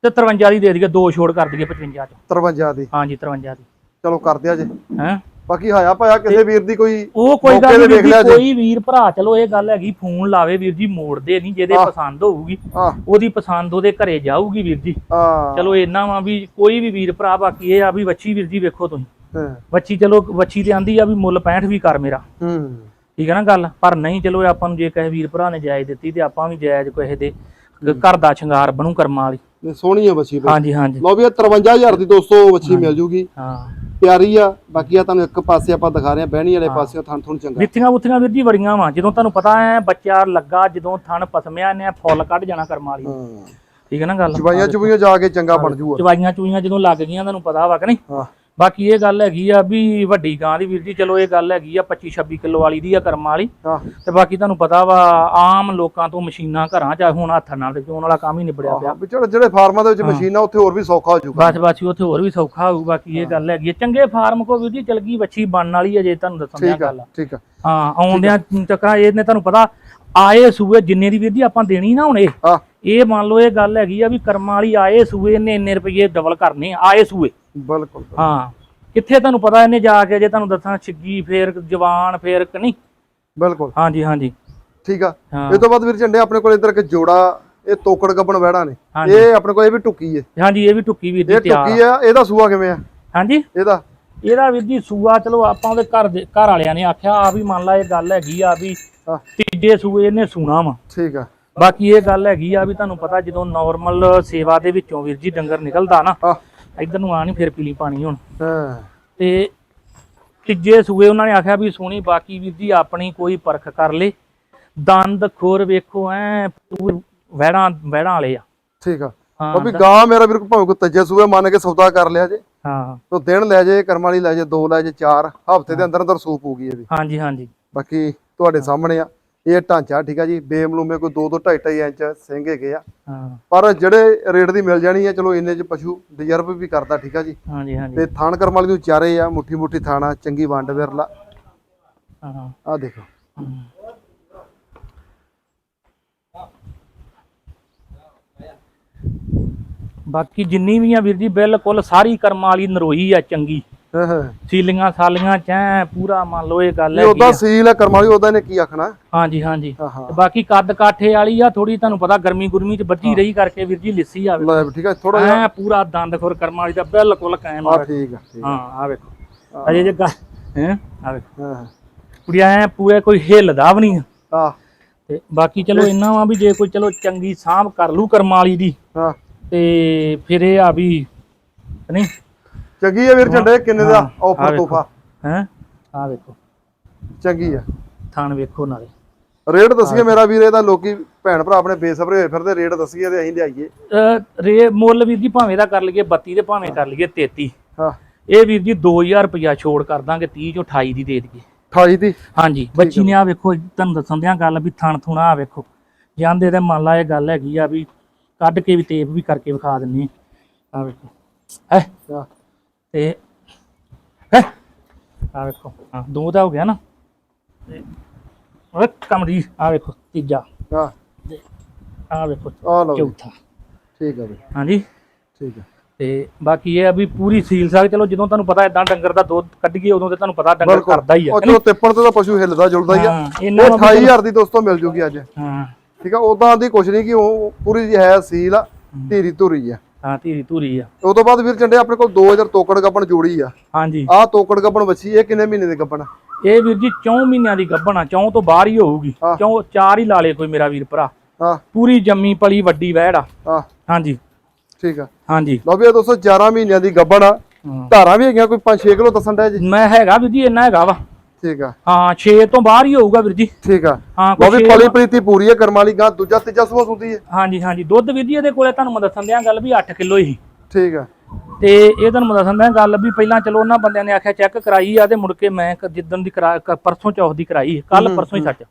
ਤੇ 53 ਦੀ ਦੇ ਦਈਏ ਦੋ ਛੋੜ ਕਰ ਦਈਏ 55 ਚ। 53 ਦੀ। ਹਾਂਜੀ 53 ਦੀ। ਚਲੋ ਕਰ ਦਿਆ ਜੇ। ਹੈ? ਬਾਕੀ ਹਾਇਆ ਭਾਇਆ ਕਿਸੇ ਵੀਰ ਦੀ ਕੋਈ ਉਹ ਕੋਈ ਗੱਲ ਨਹੀਂ। ਕੋਈ ਵੀਰ ਭਰਾ ਚਲੋ ਇਹ ਗੱਲ ਹੈਗੀ ਫੋਨ ਲਾਵੇ ਵੀਰ ਜੀ ਮੋੜਦੇ ਨਹੀਂ ਜਿਹਦੇ। ਪਸੰਦ ਹੋਊਗੀ ਆ ਉਹਦੀ ਪਸੰਦ ਉਹਦੇ ਘਰੇ ਜਾਊਗੀ ਵੀਰ ਜੀ। ਆ ਚਲੋ ਇੰਨਾ ਵਾ ਵੀ ਕੋਈ ਵੀ ਵੀਰ ਭਰਾ ਬਾਕੀ ਇਹ ਆ ਵੀ ਵੱਛੀ ਵੀਰ ਜੀ ਵੇਖੋ ਤੁਸੀਂ। ਵੱਛੀ ਚਲੋ ਵੱਛੀ ਤੇ ਆਂਦੀ ਆ ਵੀ ਮੁੱਲ 65 ਵੀ ਕਰ ਮੇਰਾ। ਹੂੰ। ਠੀਕ ਹੈ ਨਾ ਗੱਲ? ਪਰ ਨਹੀਂ ਚਲੋ ਆਪਾਂ ਨੂੰ ਜੇ ਕਹੇ ਵੀਰ ਭਰਾ ਨੇ ਜਾਇਜ਼ ਦਿੱਤੀ ਤੇ ਆਪਾਂ ਵੀ ਜਾਇਜ਼ ਕਿਸੇ ਦੇ ਘਰ ਦਾ ਸ਼ਿੰਗਾਰ ਬਣੂ ਕਰਮਾਂ ਵਾਲੀ। ਸੋਹਣੀ ਆ ਬੱਚੀ। ਹਾਂਜੀ ਹਾਂਜੀ। ਲਓ ਵੀ ਇਹ 53000 ਦੀ ਦੋਸਤੋ ਬੱਚੀ ਮਿਲ ਜੂਗੀ। ਹਾਂ। ਪਿਆਰੀ ਆ। ਬਾਕੀ ਆ ਤੁਹਾਨੂੰ ਇੱਕ ਪਾਸੇ ਆਪਾਂ ਦਿਖਾ ਰਹੇ ਆ ਬਹਿਣੀ ਵਾਲੇ ਪਾਸੇ ਥਣ ਥਣ ਚੰਗਾ। ਵਿੱਥੀਆਂ ਬੁੱਥੀਆਂ ਵੀਰ ਜੀ ਬੜੀਆਂ ਵਾ ਜਦੋਂ ਤੁਹਾਨੂੰ ਪਤਾ ਹੈ ਬੱਚਾ ਲੱਗਾ ਜਦੋਂ ਥਣ ਪਸਮਿਆ ਨੇ ਫੁੱਲ ਕੱਢ ਜਾਣਾ ਕਰਮਾਂ ਵਾਲੀ। ਠੀਕ ਹੈ ਨਾ ਗੱਲ? ਚਵਾਈਆਂ ਚੁਵਾਈਆਂ ਜਾ ਕੇ ਚੰਗਾ ਬਣ ਜੂਗਾ ਚਵਾਈਆਂ ਚੂਈਆਂ ਜਦੋਂ ਲੱਗ ਗਈਆਂ ਤੁਹਾਨੂੰ ਪਤਾ ਵਾ ਕਿ ਨਹੀਂ? ਹਾਂ। ਬਾਕੀ ਇਹ ਗੱਲ ਹੈਗੀ ਆ ਵੀ ਵੱਡੀ ਗਾਂ ਦੀ ਵੀਰ ਜੀ ਚਲੋ ਇਹ ਗੱਲ ਹੈਗੀ ਆ 25 26 ਕਿਲੋ ਵਾਲੀ ਦੀ ਆ ਕਰਮਾਂ ਵਾਲੀ। ਤੇ ਬਾਕੀ ਤੁਹਾਨੂੰ ਪਤਾ ਵਾ ਆਮ ਲੋਕਾਂ ਤੋਂ ਮਸ਼ੀਨਾਂ ਘਰਾਂ ਚ ਹੁਣ ਹੱਥ ਨਾਲ ਤੇ ਚੋਣ ਵਾਲਾ ਕੰਮ ਹੀ ਨਿਬੜਿਆ ਪਿਆ। ਵੀ ਜਿਹੜੇ ਫਾਰਮਾਂ ਦੇ ਵਿੱਚ ਮਸ਼ੀਨਾਂ ਉੱਥੇ ਹੋਰ ਵੀ ਸੌਖਾ ਹੋ ਜੂਗਾ ਬਸ ਬਸ ਉੱਥੇ ਹੋਰ ਵੀ ਸੌਖਾ ਹੋਊ ਬਾਕੀ ਇਹ ਗੱਲ ਹੈਗੀ ਚੰਗੇ ਫਾਰਮ ਕੋ ਵੀਰ ਜੀ ਚਲ ਗਈ ਵੱਛੀ ਬਣਨ ਵਾਲੀ ਹੈ ਜੇ ਤੁਹਾਨੂੰ ਠੀਕ ਆ ਗੱਲ ਠੀਕ ਆ। ਹਾਂ ਆਉਂਦਿਆਂ ਚੱਕਰਾਂ ਇਹਨੇ ਤੁਹਾਨੂੰ ਪਤਾ ਆਏ ਸੂਏ ਜਿੰਨੇ ਦੀ ਵੀਰ ਜੀ ਆਪਾਂ ਦੇਣੀ ਨਾ ਹੁਣ ਇਹ। ਇਹ ਮੰਨ ਲਓ ਇਹ ਗੱਲ ਹੈਗੀ ਆ ਵੀ ਕਰਮਾਂ ਵਾਲੀ ਆਏ ਸੂਏ ਇਹਨੇ ਇੰਨੇ ਰੁਪਏ ਡਬਲ ਕਰਨੇ ਆਏ ਸੂਏ। ਬਿਲਕੁਲ ਹਾਂ ਕਿੱਥੇ ਤੁਹਾਨੂੰ ਪਤਾ ਇਹਨੇ ਜਾ ਕੇ ਜੇ ਤੁਹਾਨੂੰ ਦੱਸਾਂ ਛਿੱਗੀ ਫੇਰ ਜਵਾਨ ਫੇਰ ਕਿ ਨਹੀਂ? ਬਿਲਕੁਲ। ਹਾਂਜੀ ਹਾਂਜੀ। ਠੀਕ ਆ। ਇਹ ਤੋਂ ਬਾਅਦ ਵੀਰ ਝੰਡੇ ਆਪਣੇ ਕੋਲ ਇਧਰ ਇੱਕ ਜੋੜਾ ਇਹ ਤੋਕੜ ਗੱਬਣ ਵਹਿੜਾ ਨੇ। ਇਹ ਆਪਣੇ ਕੋਲ ਇਹ ਵੀ ਟੁੱਕੀ ਹੈ ਹਾਂਜੀ ਇਹ ਵੀ ਟੁੱਕੀ ਵੀਰ ਇਹ ਟੁੱਕੀ ਆ। ਇਹਦਾ ਸੂਆ ਕਿਵੇਂ ਆ? ਹਾਂਜੀ? ਇਹਦਾ? ਇਹਦਾ ਵੀਰ ਜੀ ਸੂਆ ਚਲੋ ਆਪਾਂ ਉਹਦੇ ਘਰ ਦੇ ਘਰ ਵਾਲਿਆਂ ਨੇ ਆਖਿਆ ਆ ਵੀ ਮੰਨ ਲਾ ਇਹ ਗੱਲ ਹੈਗੀ ਆ ਵੀ ਤੀਜੇ ਸੂਏ ਇਹਨੇ ਸੂਣਾ ਵਾ। ਠੀਕ ਆ। ਬਾਕੀ ਇਹ ਗੱਲ ਹੈਗੀ ਆ ਵੀ ਤੁਹਾਨੂੰ ਪਤਾ ਜਦੋਂ ਨਾਰਮਲ ਸੇਵਾ ਦੇ ਵਿੱਚੋਂ ਵੀਰ ਜੀ ਡੰਗਰ ਨਿਕਲਦਾ ਨਾ ਇਧਰ ਨੂੰ ਆ ਨਹੀਂ ਫਿਰ ਪੀਲੀ ਪਾਣੀ ਹੁਣ। ਹਾਂ। ਤੇ ਤੀਜੇ ਸੂਏ ਉਹਨਾਂ ਨੇ ਆਖਿਆ ਵੀ ਸੋਹਣੀ ਬਾਕੀ ਵੀਰ ਜੀ ਆਪਣੀ ਕੋਈ ਪਰਖ ਕਰ ਲੇ। ਦੰਦ ਖੋਰ ਵੇਖੋ ਐ ਵਹਿੜਾਂ ਵਹਿੜਾਂ ਵਾਲੇ ਆ। ਠੀਕ ਆ। ਹਾਂ ਉਹ ਵੀ ਗਾਂ ਮੇਰਾ ਵੀਰ ਭਾਵੇਂ ਕੋਈ ਤੱਜੇ ਸੂਏ ਮੰਨ ਕੇ ਸੌਦਾ ਕਰ ਲਿਆ ਜੇ। ਹਾਂ। ਤੋ ਦਿਨ ਲੈ ਜੇ ਕਰਮ ਵਾਲੀ ਲੈ ਜੇ ਦੋ ਲੈ ਜੇ ਚਾਰ ਹਫ਼ਤੇ ਦੇ ਅੰਦਰ ਅੰਦਰ ਸੂਪ ਹੋਊਗੀ ਇਹ ਵੀ ਹਾਂਜੀ ਹਾਂਜੀ। ਬਾਕੀ ਤੁਹਾਡੇ ਸਾਹਮਣੇ ਆ। ਇਹ ਢਾਂਚਾ ਠੀਕ ਆ ਜੀ? ਬੇਮਲੂਮੇ ਕੋਈ 2 2 2.5 ਇੰਚ ਸਿੰਘ ਹੈਗੇ ਆ। ਹਾਂ। ਪਰ ਜਿਹੜੇ ਰੇਟ ਦੀ ਮਿਲ ਜਾਣੀ ਆ ਚਲੋ ਇੰਨੇ ਚ ਪਸ਼ੂ ਡਿਜ਼ਰਵ ਵੀ ਕਰਦਾ ਠੀਕ ਆ ਜੀ? ਹਾਂਜੀ ਹਾਂਜੀ। ਤੇ ਥਾਣ ਕਰਮ ਵਾਲੀ ਨੂੰ ਚਾਰੇ ਆ ਮੁੱਠੀ ਮੁੱਠੀ ਥਾਣਾ ਚੰਗੀ ਵੰਡ ਵਿਰਲਾ। ਹਾਂ। ਆ ਦੇਖੋ। ਬਾਕੀ ਜਿੰਨੀ ਵੀ ਆ ਵੀਰ ਜੀ ਬਿਲਕੁਲ ਸਾਰੀ ਕਰਮਾਂ ਵਾਲੀ ਨਰੋਈ ਆ ਚੰਗੀ। ਹਾਂ ਹਾਂ। ਸੀਲੀਆਂ ਚੈ ਪੂਰਾ ਮੰਨ ਲਓ ਇਹ ਗੱਲ ਇਹ ਹੈ ਉਦਾਂ ਸੀਲ ਹੈ ਕਰਮਾਂ ਵਾਲੀ ਉਹਦਾ ਨੇ ਕੀ ਆਖਣਾ? ਹਾਂਜੀ ਹਾਂਜੀ। ਹਾਂ ਹਾਂ। ਤੇ ਬਾਕੀ ਕੱਦ ਕਾਠੇ ਵਾਲੀ ਆ ਥੋੜੀ ਤੁਹਾਨੂੰ ਪਤਾ ਗਰਮੀ ਗੁਰਮੀ ਚ ਬੱਜੀ ਰਹੀ ਕਰਕੇ ਵੀਰ ਜੀ ਲਿੱਸੀ ਆਵੇ ਲੈ ਵੀ ਠੀਕ ਹੈ ਥੋੜਾ ਜਿਹਾ। ਐ ਪੂਰਾ ਦੰਦ ਖੁਰ ਕਰਮਾਂ ਵਾਲੀ ਦਾ ਬਿਲਕੁਲ ਕਾਇਮ ਆ ਆ ਠੀਕ ਹੈ ਠੀਕ ਹਾਂ ਆ ਵੇਖੋ। ਅਜੇ ਜੇ ਗਾ ਹੈ? ਆ ਵੇਖੋ। ਹਾਂ ਕੁੜੀ ਐ ਪੂਰੇ ਕੋਈ ਹਿੱਲਦਾ ਵੀ ਨਹੀਂ ਹਾਂ ਤੇ ਬਾਕੀ ਚਲੋ ਇੰਨਾ ਵਾ ਵੀ ਜੇ ਕੋਈ ਚਲੋ ਚੰਗੀ ਸਾਂਭ ਕਰ ਲੂ ਕਰਮਾਂ ਵਾਲੀ ਦੀ ਹਾਂ। ਤੇ ਫਿਰ ਇਹ ਆ ਵੀ ਨਹੀਂ? ਚੰਗੀ ਹੈ ਵੀਰ ਝੰਡੇ ਕਿੰਨੇ ਦਾ? ਆਫਰ। ਤੋਹਫਾ। ਹੈ? ਆ ਵੇਖੋ। ਚੰਗੀ ਹੈ ਥਾਣ ਵੇਖੋ ਨਾਲੇ। ਰੇਟ ਦੱਸੀਏ ਮੇਰਾ ਵੀਰ ਇਹਦਾ ਲੋਕੀ ਭੈਣ ਭਰਾ ਆਪਣੇ ਬੇਸਬਰੇ ਹੋਏ ਫਿਰਦੇ ਰੇਟ ਦੱਸੀਏ ਤੇ ਅਸੀਂ ਲਿਆਈਏ। ਰੇ ਮੁੱਲ ਵੀਰ ਜੀ ਭਾਵੇਂ ਦਾ ਕਰ ਲਈਏ 32 ਤੇ ਭਾਵੇਂ ਕਰ ਲਈਏ 33 ਹਾਂ। ਇਹ ਵੀਰ ਜੀ 2000 ਰੁਪਇਆ ਛੋੜ ਕਰ ਦਾਂਗੇ 30 ਚੋਂ 28 ਦੀ ਦੇ ਦਈਏ। 28 ਦੀ? ਹਾਂਜੀ ਬੱਚੀ ਨੇ ਆ ਵੇਖੋ ਤੁਹਾਨੂੰ ਦੱਸਣ ਦਿਆਂ ਗੱਲ ਵੀ ਥਣ ਥੁਣਾ ਆ ਵੇਖੋ। ਜਾਂਦੇ ਤੇ ਮੰਨ ਲਾ ਇਹ ਗੱਲ ਹੈਗੀ ਆ ਵੀ ਕੱਢ ਕੇ ਵੀ ਟੇਪ ਵੀ ਕਰਕੇ ਵਿਖਾ ਦਿੰਨੀ ਆ। ਵੇਖੋ। ਹੈ? ਹਾਂ। ਤੇ ਹੈ? ਆ ਵੇਖੋ ਹਾਂ ਦੋ ਦਾ ਹੋ ਗਿਆ ਨਾ। ਤੇ ਓਏ ਕਮਰੀ ਆ ਵੇਖੋ ਤੀਜਾ। ਹਾਂ। ਆ ਵੇਖੋ ਆ ਲਓ। ਚੌਥਾ। ਠੀਕ ਹੈ ਵੀਰ ਹਾਂਜੀ? ਠੀਕ ਹੈ ਤੇ ਬਾਕੀ ਇਹ ਆ ਵੀ ਪੂਰੀ ਸੀਲ ਸਾਗ ਚਲੋ ਜਦੋਂ ਤੁਹਾਨੂੰ ਪਤਾ ਇਦਾਂ ਡੰਗਰ ਦਾ ਦੁੱਧ ਕੱਢੀਏ ਉਦੋਂ ਤੇ ਤੁਹਾਨੂੰ ਪਤਾ ਡੰਗਰ ਕਰਦਾ ਹੀ ਆ ਉਹ ਚਲੋ ਤਿੱਪਣ ਤੇ ਤਾਂ ਪਸ਼ੂ ਹਿੱਲਦਾ ਜੁਲਦਾ ਹੀ ਆ। ਇਹਨਾਂ ਨੂੰ 28000 ਦੀ ਦੋਸਤੋ ਮਿਲ ਜੂਗੀ ਅੱਜ। ਹਾਂ। ਠੀਕ ਆ ਉਦਾਂ ਦੀ ਕੁਛ ਨਹੀਂ ਕਿ ਉਹ ਪੂਰੀ ਜੀ ਹੈ ਸੀਲ ਆ ਧੀਰੀ ਧੁਰੀ ਆ। ਹਾਂ ਧੀਰੀ ਧੂਰੀ ਆ। ਉਹ ਤੋਂ ਬਾਅਦ ਵੀਰ ਝੰਡੇ ਆਪਣੇ ਕੋਲ 2000 ਤੋਕੜ ਗੱਬਣ ਜੋੜੀ ਆ। ਹਾਂਜੀ। ਆਹ ਤੋਕੜ ਗੱਬਣ ਵੱਛੀ ਇਹ ਕਿੰਨੇ ਮਹੀਨੇ ਦੇ ਗੱਬਣ ਆ? ਇਹ ਵੀਰ ਜੀ 4 ਮਹੀਨਿਆਂ ਦੀ ਗੱਭਣ ਆ 4 ਤੋਂ ਬਾਹਰ ਹੀ ਹੋਊਗੀ। ਹਾਂ। ਚੌਂ ਚਾਰ ਹੀ ਲਾ ਲੇ ਕੋਈ ਮੇਰਾ ਵੀਰ ਭਰਾ। ਹਾਂ। ਪੂਰੀ ਜੰਮੀ ਪਲੀ ਵੱਡੀ ਵਹਿੜ ਆ। ਹਾਂ। ਹਾਂਜੀ। ਠੀਕ ਆ। ਹਾਂਜੀ। ਲਓ ਵੀ ਇਹ ਦੋਸਤੋ 11 ਮਹੀਨਿਆਂ ਦੀ ਗੱਬਣ ਆ। ਧਾਰਾਂ ਵੀ ਹੈਗੀਆਂ ਕੋਈ 5-6 ਕਿਲੋ ਦੱਸਣ ਦਾ ਜੀ? ਮੈਂ ਹੈਗਾ ਵੀਰ ਜੀ ਇੰਨਾ ਹੈਗਾ ਵਾ। ਠੀਕ ਆ। ਹਾਂ 6 ਤੋਂ ਬਾਹਰ ਹੀ ਹੋਊਗਾ ਵੀਰ ਜੀ। ਠੀਕ ਆ। ਹਾਂ ਕੋਈ ਵੀ ਪਲੀ ਪ੍ਰੀਤੀ ਪੂਰੀ ਹੈ ਕਰਮਾਂ ਵਾਲੀ ਗਾਂ ਦੂਜਾ ਤੀਜਾ ਸੂਆ ਸੁੰਦੀ ਹੈ ਹਾਂਜੀ ਹਾਂਜੀ। ਦੁੱਧ ਵੀਰ ਜੀ ਇਹਦੇ ਕੋਲੇ ਤੁਹਾਨੂੰ ਮੈਂ ਦੱਸਣ ਦਿਆਂ ਗੱਲ ਵੀ 8 ਕਿਲੋ ਹੀ। ਠੀਕ ਆ। ਤੇ ਇਹ ਤੁਹਾਨੂੰ ਮੈਂ ਦੱਸਣ ਦਿਆਂ ਗੱਲ ਵੀ ਪਹਿਲਾਂ ਚਲੋ ਉਹਨਾਂ ਬੰਦਿਆਂ ਨੇ ਆਖਿਆ ਚੈੱਕ ਕਰਾਈ ਆ ਤੇ ਮੁੜ ਕੇ ਮੈਂ ਜਿੱਦਣ ਦੀ ਕਰਾ ਪਰਸੋਂ ਚੌਥ ਦੀ ਕਰਾਈ ਕੱਲ ਪਰਸੋਂ ਹੀ ਸੱਚ।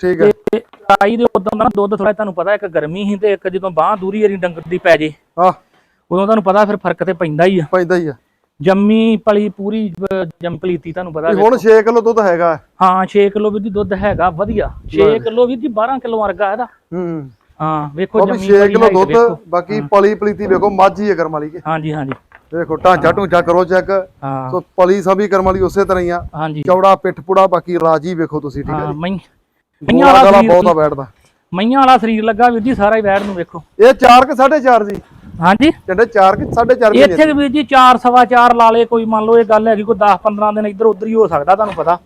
ਠੀਕ ਆ। ਤੇ ਕਰਾਈ ਦੇ ਉਦੋਂ ਦਾ ਨਾ ਦੁੱਧ ਥੋੜਾ ਤੁਹਾਨੂੰ ਪਤਾ ਇੱਕ ਗਰਮੀ ਸੀ ਤੇ ਇੱਕ ਜਦੋਂ ਬਾਹ ਦੂਰੀ ਏਰੀ ਡੰਗਰ ਦੀ ਪੈ ਜੇ ਉਦੋਂ ਤੁਹਾਨੂੰ ਪਤਾ ਫਿਰ ਫ਼ਰਕ ਤੇ ਪੈਂਦਾ ਹੀ ਆ। ਪੈਂਦਾ ਹੀ ਆ। ਜੰਮੀ ਪਲੀ ਪੂਰੀ ਅਹ, ਜੰਮ ਪਲੀਤੀ ਤੁਹਾਨੂੰ ਪਤਾ ਵੀ ਹੁਣ 6 ਕਿਲੋ ਦੁੱਧ ਹੈਗਾ। ਹਾਂ 6 ਕਿਲੋ ਵੀ ਦੀ ਦੁੱਧ ਹੈਗਾ ਵਧੀਆ। 6 ਕਿਲੋ ਵੀ ਦੀ 12 ਕਿਲੋ ਵਰਗਾ ਇਹਦਾ। ਹੂੰ। ਹਾਂ ਵੇਖੋ ਜੰਮੀ 6 ਪਲੀ ਕਿਲੋ ਦੁੱਧ। ਬਾਕੀ ਪਲੀ ਪਲੀਤੀ ਵੇਖੋ ਮਾਝੀ ਹੈ ਕਰਮ ਵਾਲੀ ਕੇ। ਹਾਂਜੀ ਹਾਂਜੀ। ਦੇਖੋ ਢਾਂਚਾ ਢੂੰਚਾ ਕਰੋ ਚੈੱਕ। ਹਾਂ। ਸੋ ਪਲੀ ਸਭੀ ਕਰਮ ਵਾਲੀ ਉਸੇ ਤਰ੍ਹਾਂ ਹੀ ਆ। ਚੌੜਾ ਪਿੱਠ ਪੁੜਾ ਬਾਕੀ ਰਾਜੀ ਵੇਖੋ ਤੁਸੀਂ ਠੀਕ ਹੈ ਜੀ। ਮਈ ਮਈਆਂ ਵਾਲਾ ਬਹੁਤ ਆ ਬੈਠਦਾ। ਮਈਆਂ ਵਾਲਾ ਸਰੀਰ ਲੱਗਾ ਵੀਰ ਜੀ ਸਾਰਾ ਹੀ ਵੈੜ ਨੂੰ ਵੇਖੋ। ਇਹ 4 ਕਿ 4.5 ਜੀ? ਹਾਂਜੀ? ਚੰਡੇ 4 ਕਿ 4.5 ਮਹੀਨੇ ਇੱਥੇ ਵੀਰ ਜੀ 4 ਸਵਾ 4 ਲਾ ਲੇ ਕੋਈ ਮੰਨ ਲਓ ਇਹ ਗੱਲ ਹੈਗੀ ਕੋਈ 10 15 ਦਿਨ ਇੱਧਰ ਉੱਧਰ ਹੀ ਹੋ ਸਕਦਾ ਤੁਹਾਨੂੰ ਪਤਾ।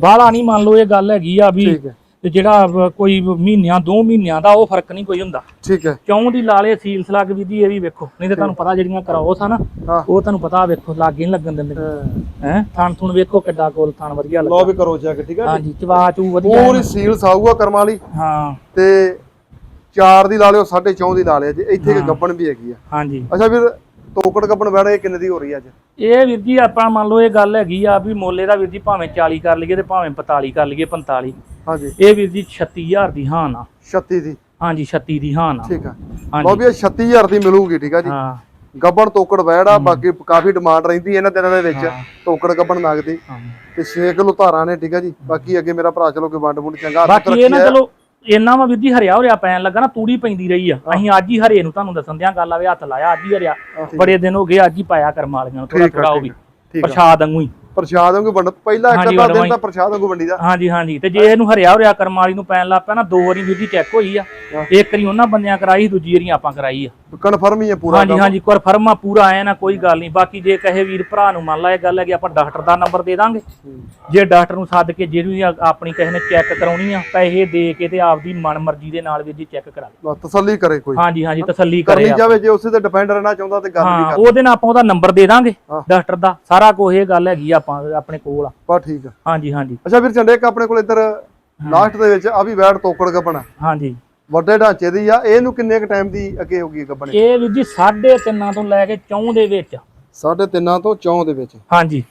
ਬਾਹਲਾ ਨਹੀਂ ਮੰਨ ਲਓ ਇਹ ਗੱਲ ਹੈਗੀ ਆ ਵੀ ਹੈ। ਤੇ ਜਿਹੜਾ ਕੋਈ ਮਹੀਨਿਆਂ ਦੋ ਮਹੀਨਿਆਂ ਦਾ ਉਹ ਫ਼ਰਕ ਨਹੀਂ ਕੋਈ ਹੁੰਦਾ। ਠੀਕ ਹੈ। ਚੌਂ ਦੀ ਲਾਲੇ ਸੀਲ ਸਲੱਗ ਵੀ ਦੀ ਇਹ ਵੀ ਵੇਖੋ ਨਹੀਂ ਤੇ ਤੁਹਾਨੂੰ ਪਤਾ ਜਿਹੜੀਆਂ ਕਰਾਓਸ ਆ ਨਾ ਹਾਂ। ਉਹ ਤੁਹਾਨੂੰ ਪਤਾ ਵੇਖੋ ਲਾਗੇ ਨਹੀਂ ਲੱਗਣ ਦਿੰਦੇ। ਹੈ। ਥਣ ਥੁਣ ਵੇਖੋ ਕਿੱਡਾ ਕੋਲ ਥਣ ਵਧੀਆ ਲੋ ਲੱਗਾ। ਵੀ ਕਰੋ ਚੈੱਕ ਠੀਕ ਹੈ ਹਾਂਜੀ ਚਵਾ ਚੂ ਵਧੀਆ ਪੂਰੀ ਸੀਲ ਸਾਊਗਾ ਕਰਮਾਂ ਵਾਲੀ। ਹਾਂ। ਤੇ 4 ਦੀ ਲਾ ਲਿਓ 4.5 ਦੀ ਲਾ ਲਿਆ ਜੀ ਇੱਥੇ ਇੱਕ ਗੱਬਣ ਵੀ ਹੈਗੀ ਆ। ਹਾਂਜੀ। ਅੱਛਾ ਵੀਰ ਤੋਕੜ ਗੱਬਣ ਬੈੜਾ ਇਹ ਕਿੰਨੇ ਦੀ ਹੋ ਰਹੀ ਆ ਅੱਜ? ਇਹ ਵੀਰ ਜੀ ਆਪਾਂ ਮੰਨ ਲਓ ਇਹ ਗੱਲ ਹੈਗੀ ਆ ਵੀ ਮੋਲੇ ਦਾ ਵੀਰ ਜੀ ਭਾਵੇਂ 40 ਕਰ ਲਈਏ ਤੇ ਭਾਵੇਂ 45 ਕਰ ਲਈਏ 45 ਹਾਂਜੀ। ਇਹ ਵੀਰ ਜੀ 36000 ਦੀ ਹਾਂ ਨਾ 36 ਦੀ। ਹਾਂਜੀ 36 ਦੀ ਹਾਂ ਨਾ ਠੀਕ ਆ। ਲੋ ਹਾਂਜੀ ਵੀ ਇਹ 36000 ਦੀ ਮਿਲੂਗੀ ਠੀਕ ਆ ਜੀ। ਹਾਂ। ਗੱਬਣ ਤੋਕੜ ਬੈੜਾ ਬਾਕੀ ਕਾਫੀ ਡਿਮਾਂਡ ਰਹਿੰਦੀ ਇਹਨਾਂ ਦਿਨਾਂ ਦੇ ਵਿੱਚ। ਤੋਕੜ ਗੱਬਣ ਨਗਦੀ ਹਾਂ। ਤੇ 6 ਕਿਲੋ ਧਾਰਾਂ ਨੇ ਠੀਕ ਆ ਜੀ। ਬਾਕੀ ਅੱਗੇ ਮੇਰਾ ਭਰਾ ਚਲੋ ਕੋਈ ਵੰਡ ਵੁੰਡ ਚੰਗਾ ਬਾਕੀ ਇਹ ਨਾ। ਚਲੋ ਇੰਨਾ ਵਾ ਜੀ ਹਰਿਆ ਹੋਰਿਆ ਪੈਣ ਲੱਗਾ ਨਾ ਤੂੜੀ ਪੈਂਦੀ ਰਹੀ ਆ। ਅਸੀਂ ਅੱਜ ਹੀ ਹਰੇ ਨੂੰ ਤੁਹਾਨੂੰ ਦੱਸਣ ਦਿਆਂ ਗੱਲ ਆਵੇ ਹੱਥ ਲਾਇਆ ਅੱਜ ਹੀ ਹਰਿਆ। ਬੜੇ ਦਿਨ ਹੋ ਗਏ ਅੱਜ ਹੀ ਪਾਇਆ ਕਰਮ ਵਾਲੀਆਂ ਨੂੰ ਥੋੜਾ ਥੋੜਾ ਉਹ ਵੀ। ਪ੍ਰਸ਼ਾਦ ਵਾਂਗੂ ਹੀ। ਪ੍ਰਸ਼ਾਦ ਵਾਂਗੂ ਵੰਡ ਪਹਿਲਾ ਇੱਕ ਹਾਂਜੀ, ਅੱਧਾ ਦਿਨ ਵੰਡਵਾਈ। ਤਾਂ ਪ੍ਰਸ਼ਾਦ ਵਾਂਗੂ ਵੰਡੀ ਦਾ। ਹਾਂਜੀ ਹਾਂਜੀ। ਤੇ ਜੇ ਇਹਨੂੰ ਹਰਿਆ ਹੋਰਿਆ ਕਰਮ ਵਾਲੀ ਨੂੰ ਪੈਣ ਲੱਗ ਪਿਆ ਨਾ ਦੋ ਵਾਰੀ ਜੀ ਚੈੱਕ ਹੋਈ ਆ। ਹਾਂ। ਇੱਕ ਵਾਰੀ ਉਹਨਾਂ ਬੰਦਿਆਂ ਕਰਾਈ ਦੂਜੀ ਵਾਰੀ ਆਪਾਂ ਕਰਾਈ ਆ। ਕਨਫਰਮ ਹੀ ਹੈ ਪੂਰਾ ਹਾਂਜੀ ਹਾਂਜੀ ਕੋਰ ਫਰਮਾ ਪੂਰਾ ਆਇਆ ਨਾ ਕੋਈ ਗੱਲ ਨਹੀਂ। ਬਾਕੀ ਜੇ ਕਹੇ ਵੀਰ ਭਰਾ ਨੂੰ ਮੰਨ ਲਾ ਇਹ ਗੱਲ ਹੈ ਕਿ ਆਪਾਂ ਡਾਕਟਰ ਦਾ ਨੰਬਰ ਦੇ ਦਾਂਗੇ। ਜੇ ਡਾਕਟਰ ਨੂੰ ਸੱਦ ਕੇ ਜਿਹੜੀ ਆ- ਆਪਣੀ ਕਿਸੇ ਨੇ ਚੈੱਕ ਕਰਾਉਣੀ ਆ ਪੈਸੇ ਦੇ ਕੇ ਤੇ ਆਪਦੀ ਮਨ ਮਰਜ਼ੀ ਦੇ ਨਾਲ ਵੀਰ ਜੀ ਚੈੱਕ ਕਰਾ ਲਓ ਬਸ ਤਸੱਲੀ ਕਰੇ ਕੋਈ। ਹਾਂਜੀ ਹਾਂਜੀ ਤਸੱਲੀ ਕਰਨੀ ਕਰੇ ਜਾਵੇ ਜੇ ਉਸੇ ਤੇ ਡਿਪੈਂਡ ਰਹਿਣਾ ਚਾਹੁੰਦਾ ਤੇ ਗੱਲ ਵੀ ਹਾਂ ਕਰ। ਉਹਦੇ ਨਾਲ ਆਪਾਂ ਉਹਦਾ ਨੰਬਰ ਦੇ ਦਾਂਗੇ ਹਾਂ। ਡਾਕਟਰ ਦਾ। ਸਾਰਾ ਕੁਝ ਇਹ ਗੱਲ ਹੈਗੀ ਆ ਆਪਾਂ ਆਪਣੇ ਕੋਲ ਆ। ਬਾ ਠੀਕ ਆ। ਹਾਂਜੀ ਹਾਂਜੀ। ਅੱਛਾ ਵੀਰ ਝੰਡੇ ਇੱਕ ਆਪਣੇ ਕੋਲ ਇੱਧਰ ਲਾਸਟ ਦੇ ਵਿੱਚ ਆ ਵੀ ਵੈੜ ਤੋਕੜ ਗੱਬਣ। ਹਾਂਜੀ। ਵੱਡੇ ਢਾਂਚੇ ਦੀ ਆ ਇਹਨੂੰ ਕਿੰਨੇ ਕ ਟਾਈਮ ਦੀ ਅੱਗੇ ਹੋਗੀ ਗੱਬਣ ਇਹ ਵੀਰ ਜੀ 3.5 ਤੋਂ ਲੈ ਕੇ 4 ਦੇ ਵਿੱਚ। ਸਾਢੇ ਤਿੰਨਾਂ ਤੋਂ ਚੌਂ ਦੇ ਵਿੱਚ। ਹਾਂਜੀ।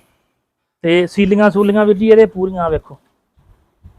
ਤੇ ਸੀਲੀਆਂ ਸੂਲੀਆਂ ਵੀਰ ਜੀ ਇਹਦੇ ਪੂਰੀਆਂ ਵੇਖੋ।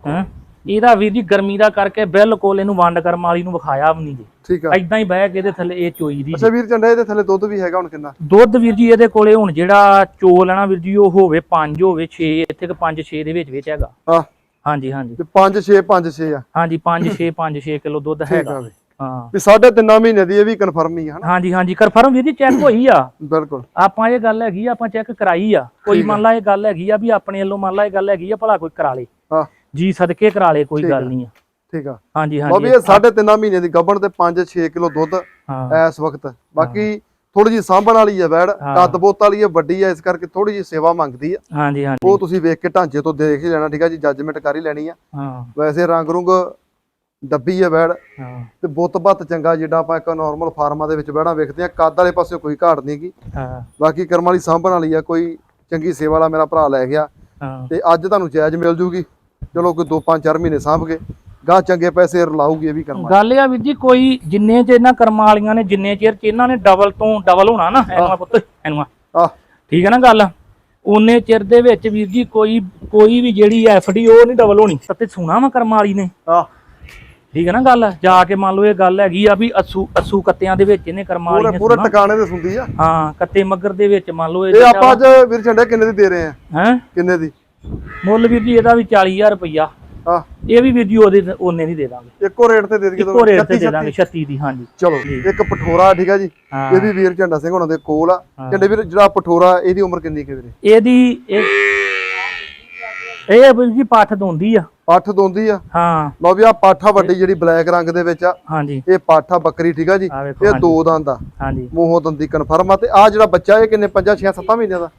ਹੈਂ? ਇਹਦਾ ਵੀਰ ਜੀ ਗਰਮੀ ਦਾ ਕਰਕੇ ਬਿਲਕੁਲ ਇਹਨੂੰ ਵੰਡ ਕਰਮ ਵਾਲੀ ਨੂੰ ਵਿਖਾਇਆ ਵੀ ਨਹੀਂ ਜੀ। ਠੀਕ ਆ। ਐਦਾਂ ਹੀ ਬਹਿ ਕੇ ਇਹਦੇ ਥੱਲੇ ਇਹ ਚੋਈ ਦੀ ਅੱਛਾ ਵੀਰ ਝੰਡੇ ਇਹਦੇ ਥੱਲੇ ਦੁੱਧ ਵੀ ਹੈਗਾ ਹੁਣ ਕਿੰਨਾ? ਦੁੱਧ ਵੀਰ ਜੀ ਇਹਦੇ ਕੋਲੇ ਹੁਣ ਜਿਹੜਾ ਚੋਲ ਹੈ ਨਾ ਵੀਰ ਜੀ ਉਹ ਹੋਵੇ 5 ਹੋਵੇ 6 ਇੱਥੇ ਕ 5 6 ਦੇ ਵਿੱਚ ਵਿੱਚ ਹੈਗਾ। ਹਾਂ। ਹਾਂਜੀ ਹਾਂਜੀ। ਤੇ 5 6 5 6 ਆ। ਹਾਂਜੀ 5 6 5 6 ਕਿਲੋ ਦੁੱਧ ਹੈਗਾ। ਹਾਂ। ਵੀ ਸਾਢੇ ਤਿੰਨਾਂ ਮਹੀਨੇ ਦੀ ਇਹ ਵੀ ਕਨਫਰਮ ਹੀ ਆ ਹਨਾ? ਹਾਂਜੀ ਹਾਂਜੀ। ਕਨਫਰਮ ਵੀਰ ਜੀ ਚੈੱਕ ਹੋਈ ਆ। ਬਿਲਕੁਲ। ਆਪਾਂ ਇਹ ਗੱਲ ਹੈਗੀ ਆ ਆਪਾਂ ਚੈੱਕ ਕਰਾਈ ਆ। ਕੋਈ ਮੰਨ ਲਾ ਇਹ ਗੱਲ ਹੈਗੀ ਆ ਵੀ ਆਪਣੇ ਵੱਲੋਂ ਮੰਨ ਲਾ ਇਹ ਗੱਲ ਹੈਗੀ ਆ ਭਲਾ ਕੋਈ ਕਰਾ ਲੇ। ਹਾਂ। ਜੀ ਸਦਕੇ ਕਰਾ ਲੇ ਕੋਈ ਠੀਕ ਗੱਲ ਆ। ਨਹੀਂ ਆ। ਠੀਕ ਆ। ਹਾਂਜੀ ਲਓ ਵੀ ਹਾਂਜੀ ਇਹ ਸਾਢੇ ਤਿੰਨਾਂ ਮਹੀਨੇ ਦੀ ਗੱਭਣ ਤੇ 5-6 ਕਿਲੋ ਦੁੱਧ ਹਾਂ। ਇਸ ਵਕਤ। ਬਾਕੀ ਥੋੜੀ ਜੀ ਸਾਂਭਣ ਵਾਲੀ ਹੈ ਵੈੜ ਹਾਂ। ਕੱਦ ਬੋਤ ਵਾਲੀ ਹੈ ਵੱਡੀ ਹੈ ਇਸ ਕਰਕੇ ਥੋੜੀ ਜੀ ਸੇਵਾ ਮੰਗਦੀ ਆ। ਹਾਂਜੀ ਹਾਂਜੀ। ਉਹ ਤੁਸੀਂ ਵੇਖ ਕੇ ਢਾਂਚੇ ਤੋਂ ਦੇਖ ਹੀ ਲੈਣਾ ਠੀਕ ਆ ਜੀ ਜੱਜਮੈਂਟ ਕਰ ਹੀ ਲੈਣੀ ਆ। ਹਾਂ। ਵੈਸੇ ਰੰਗ ਰੁੰਗ ਡੱਬੀ ਹੈ ਵੈੜ ਹਾਂ। ਤੇ ਬੁੱਤ ਬੱਤ ਚੰਗਾ ਜਿੱਦਾਂ ਆਪਾਂ ਇੱਕ ਨਾਰਮਲ ਫਾਰਮਾਂ ਦੇ ਵਿੱਚ ਵੈੜਾਂ ਵੇਖਦੇ ਆ ਕੱਦ ਵਾਲੇ ਪਾਸੇ ਕੋਈ ਘਾਟ ਨਹੀਂ ਗੀ। ਹਾਂ। ਬਾਕੀ ਕਰਮ ਵਾਲੀ ਸਾਂਭਣ ਵਾਲੀ ਆ ਕੋਈ ਚੰਗੀ ਸੇਵਾ ਵਾਲਾ ਮੇਰਾ ਭਰਾ ਲੈ ਗਿਆ। ਹਾਂ। ਤੇ ਅੱਜ ਤੁਹਾਨੂੰ ਜਾਇਜ਼ ਮਿਲ ਜੂਗੀ। ਚਲੋ ਕੋਈ 2-5-4 ਮਹੀਨੇ ਸਾਂਭ ਕੇ ਗਾਂ ਚੰਗੇ ਪੈਸੇ ਰਲਾਊਗੀ ਇਹ ਵੀ ਕਰਮ। ਗੱਲ ਆ ਵੀਰ ਜੀ ਕੋਈ ਜਿੰਨੇ ਚ ਇਹਨਾਂ ਕਰਮਾਂ ਵਾਲੀਆਂ ਨੇ ਜਿੰਨੇ ਚਿਰ ਚ ਇਹਨਾਂ ਨੇ ਡਬਲ ਤੋਂ ਡਬਲ ਹੋਣਾ ਨਾ ਇਹਨੂੰ ਆ ਪੁੱਤ ਇਹਨੂੰ ਆ ਠੀਕ ਹੈ ਨਾ ਗੱਲ? ਉਹਨੇ ਚਿਰ ਦੇ ਵਿੱਚ ਵੀਰ ਜੀ ਕੋਈ ਕੋਈ ਵੀ ਜਿਹੜੀ ਐਫਡੀ ਉਹ ਨਹੀਂ ਡਬਲ ਹੋਣੀ। ਤੇ ਸੁਣਾ ਵਾ ਕਰਮਾਂ ਵਾਲੀ ਨੇ। ਆਹ। ਠੀਕ ਹੈ ਨਾ ਗੱਲ? ਜਾ ਕੇ ਮੰਨ ਲਓ ਇਹ ਗੱਲ ਹੈਗੀ ਆ ਵੀ ਅਸੂ ਅਸੂ ਕੱਤਿਆਂ ਦੇ ਵਿੱਚ ਇਹਨੇ ਕਰਮਾਂ ਵਾਲੀ ਨੇ ਪੂਰੇ ਟਿਕਾਣੇ ਤੇ ਸੁਣਦੀ ਆ। ਹਾਂ ਕੱਤੇ ਮੱਗਰ ਦੇ ਵਿੱਚ ਮੰਨ ਲਓ ਇਹ ਆਪਾਂ ਅੱਜ ਵੀਰ ਝੰਡੇ ਕਿੰਨੇ ਦੀ ਦੇ ਰਹੇ ਆ? ਹੈ? ਕਿੰਨੇ ਦੀ? ਮੁੱਲ ਵੀਰ ਜੀ ਇਹਦਾ ਵੀ 40000 ਰੁਪਈਆ। ਆ ਇਹ ਵੀ ਵੀਰ ਜੀ ਉਹਦੇ ਉਹਨੇ ਨਹੀਂ ਦੇ ਦਾਂਗੇ। ਇੱਕੋ ਰੇਟ ਤੇ ਦੇ ਦਈਏ ਇੱਕੋ ਰੇਟ ਤੇ 36 ਦੇ ਦਾਂਗੇ 36 ਦੀ ਹਾਂਜੀ। ਚਲੋ ਇੱਕ ਪਠੋਰਾ ਠੀਕ ਆ ਜੀ। ਹਾਂ। ਇਹ ਵੀ ਵੀਰ ਝੰਡਾ ਸਿੰਘ ਹੁਣਾਂ ਦੇ ਕੋਲ ਆ। ਹਾਂ। ਝੰਡੇ ਵੀਰ ਜਿਹੜਾ ਪਠੋਰਾ ਇਹਦੀ ਉਮਰ ਕਿੰਨੀ ਕਿ ਵੀਰੇ? ਇਹਦੀ ਇਹ ਇਹ ਵੀਰ ਜੀ ਪੱਠ ਦੋਂਦੀ ਆ। ਪੱਠ ਦੋਂਦੀ ਆ। ਹਾਂ। ਲਓ ਵੀ ਆ ਪਾਠਾ ਵੱਡੀ ਜਿਹੜੀ ਬਲੈਕ ਰੰਗ ਦੇ ਵਿੱਚ ਆ। ਹਾਂਜੀ। ਇਹ ਪਾਠਾ ਬੱਕਰੀ ਠੀਕ ਆ ਜੀ। ਇਹ ਦੋ ਦੰਦ ਆ। ਹਾਂਜੀ। ਮੂੰਹੋਂ ਦੰਦੀ ਕਨਫਰਮ ਆ ਤੇ ਆ ਜਿਹੜਾ ਬੱਚਾ ਇਹ ਕਿੰਨੇ 5 6 7 ਮਹੀਨਿਆਂ ਦਾ?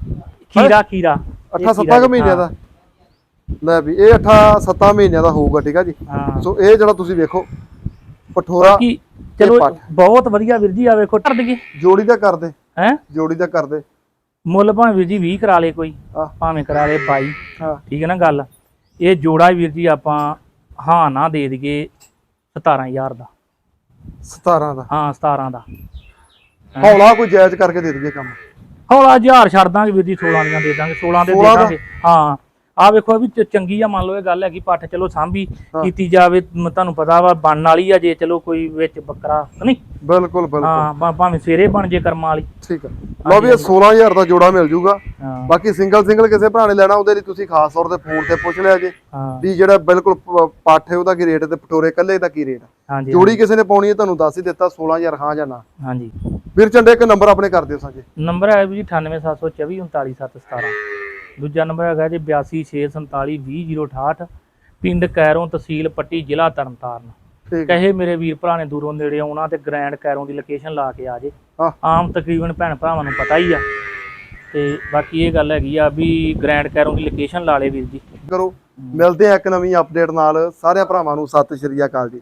ਖੀਰਾ ਖੀਰਾ। 8 7 ਮਹੀਨਿਆਂ ਦਾ। ਲੈ ਵੀ ਇਹ 8 7 ਮਹੀਨਿਆਂ ਦਾ ਹੋਊਗਾ ਠੀਕ ਆ ਜੀ। ਹਾਂ। ਸੋ ਇਹ ਜਿਹੜਾ ਤੁਸੀਂ ਵੇਖੋ ਪਠੋਰਾ ਕੀ ਚਲੋ। ਬਹੁਤ ਵਧੀਆ ਵੀਰ ਜੀ ਆ ਵੇਖੋ ਕਰ ਦਈਏ। ਜੋੜੀ ਦਾ ਕਰਦੇ ਹੈ? ਜੋੜੀ ਦਾ ਕਰਦੇ ਮੁੱਲ ਭਾਵੇਂ ਵੀਰ ਜੀ 20 ਕਰਾ ਲੇ ਕੋਈ ਆਹ। ਭਾਵੇਂ ਕਰਾ ਲੇ 22 ਹਾਂ। ਠੀਕ ਹੈ ਨਾ ਗੱਲ? ਇਹ ਜੋੜਾ ਵੀਰ ਜੀ ਆਪਾਂ ਹਾਂ ਨਾ ਦੇ ਦਈਏ 17000 ਦਾ। 17 ਦਾ। ਹਾਂ 17 ਦਾ। ਹੌਲਾ ਕੋਈ ਜਾਇਜ਼ ਕਰਕੇ ਦੇ ਦਈਏ ਕੰਮ। ਹੌਲਾ ਹਜ਼ਾਰ ਛੱਡ ਦਾਂਗੇ ਵੀਰ ਜੀ 16 ਦੀਆਂ ਦੇ ਦਾਂਗੇ 16 ਦੇ ਦੇ? 16 ਦਾ? ਦਾਂਗੇ। ਹਾਂ ਆ ਵੇਖੋ ਇਹ ਵੀ ਚ- ਚੰਗੀ ਆ ਮੰਨ ਲਓ ਇਹ ਗੱਲ ਹੈਗੀ ਪੱਠ ਚਲੋ ਸਾਂਭੀ ਹਾਂ। ਕੀਤੀ ਜਾਵੇ ਮ- ਤੁਹਾਨੂੰ ਪਤਾ ਵਾ ਬਣਨ ਵਾਲੀ ਆ ਜੇ ਚਲੋ ਕੋਈ ਵਿੱਚ ਬੱਕਰਾ ਨਹੀਂ ਬਿਲਕੁਲ ਬਿਲਕੁਲ। ਹਾਂ ਭਾ- ਭਾਵੇਂ ਸਵੇਰੇ ਬਣ ਜੇ ਕਰਮਾਂ ਵਾਲੀ। ਠੀਕ ਆ। ਲਓ ਵੀ ਇਹ 16000 ਦਾ ਜੋੜਾ ਮਿਲ ਜੂਗਾ। ਹਾਂ। ਬਾਕੀ ਸਿੰਗਲ ਸਿੰਗਲ ਕਿਸੇ ਭਰਾ ਨੇ ਲੈਣਾ ਉਹਦੇ ਲਈ ਤੁਸੀਂ ਖਾਸ ਤੌਰ ਤੇ ਫੋਨ ਤੇ ਪੁੱਛ ਲਿਆ ਜੇ ਹਾਂ। ਵੀ ਜਿਹੜਾ ਬਿਲਕੁਲ ਪ- ਪਾਠ ਹੈ ਉਹਦਾ ਕੀ ਰੇਟ ਤੇ ਪਟੋਰੇ ਕੱਲੇ ਦਾ ਕੀ ਰੇਟ ਹਾਂਜੀ ਜੋੜੀ ਕਿਸੇ ਨੇ ਪਾਉਣੀ ਹੈ ਤੁਹਾਨੂੰ ਦੱਸ ਹੀ ਦਿੱਤਾ 16000 ਹਾਂ ਜਾਂ ਨਾ। ਹਾਂਜੀ। ਵੀਰ ਚੰਡੇ ਇੱਕ ਨੰਬਰ ਆਪਣੇ ਕਰ ਦਿਓ ਸਾਂਝੇ। ਨੰਬਰ ਹੈ ਜੀ 98724 39717 ਦੂਜਾ ਨੰਬਰ ਹੈਗਾ ਜੀ 8264420068 ਪਿੰਡ ਕੈਰੋਂ ਤਹਿਸੀਲ ਪੱਟੀ ਜ਼ਿਲ੍ਹਾ ਤਰਨਤਾਰਨ। ਕਹੇ ਮੇਰੇ ਵੀਰ ਭਰਾ ਨੇ ਦੂਰੋਂ ਨੇੜੇ ਆਉਣਾ ਤੇ ਗ੍ਰੈਂਡ ਕੈਰੋਂ ਦੀ ਲੋਕੇਸ਼ਨ ਲਾ ਕੇ ਆ ਜੇ। ਆਮ ਤਕਰੀਬਨ ਭੈਣ ਭਰਾਵਾਂ ਨੂੰ ਪਤਾ ਹੀ ਆ। ਤੇ ਬਾਕੀ ਇਹ ਗੱਲ ਹੈਗੀ ਆ ਵੀ ਗ੍ਰੈਂਡ ਕੈਰੋਂ ਦੀ ਲੋਕੇਸ਼ਨ ਲਾ ਲੇ ਵੀਰ ਜੀ। ਕਰੋ। ਮਿਲਦੇ ਆ ਇੱਕ ਨਵੀਂ ਅਪਡੇਟ ਨਾਲ। ਸਾਰਿਆਂ ਭਰਾਵਾਂ ਨੂੰ ਸਤਿ ਸ਼੍ਰੀ ਅਕਾਲ ਜੀ।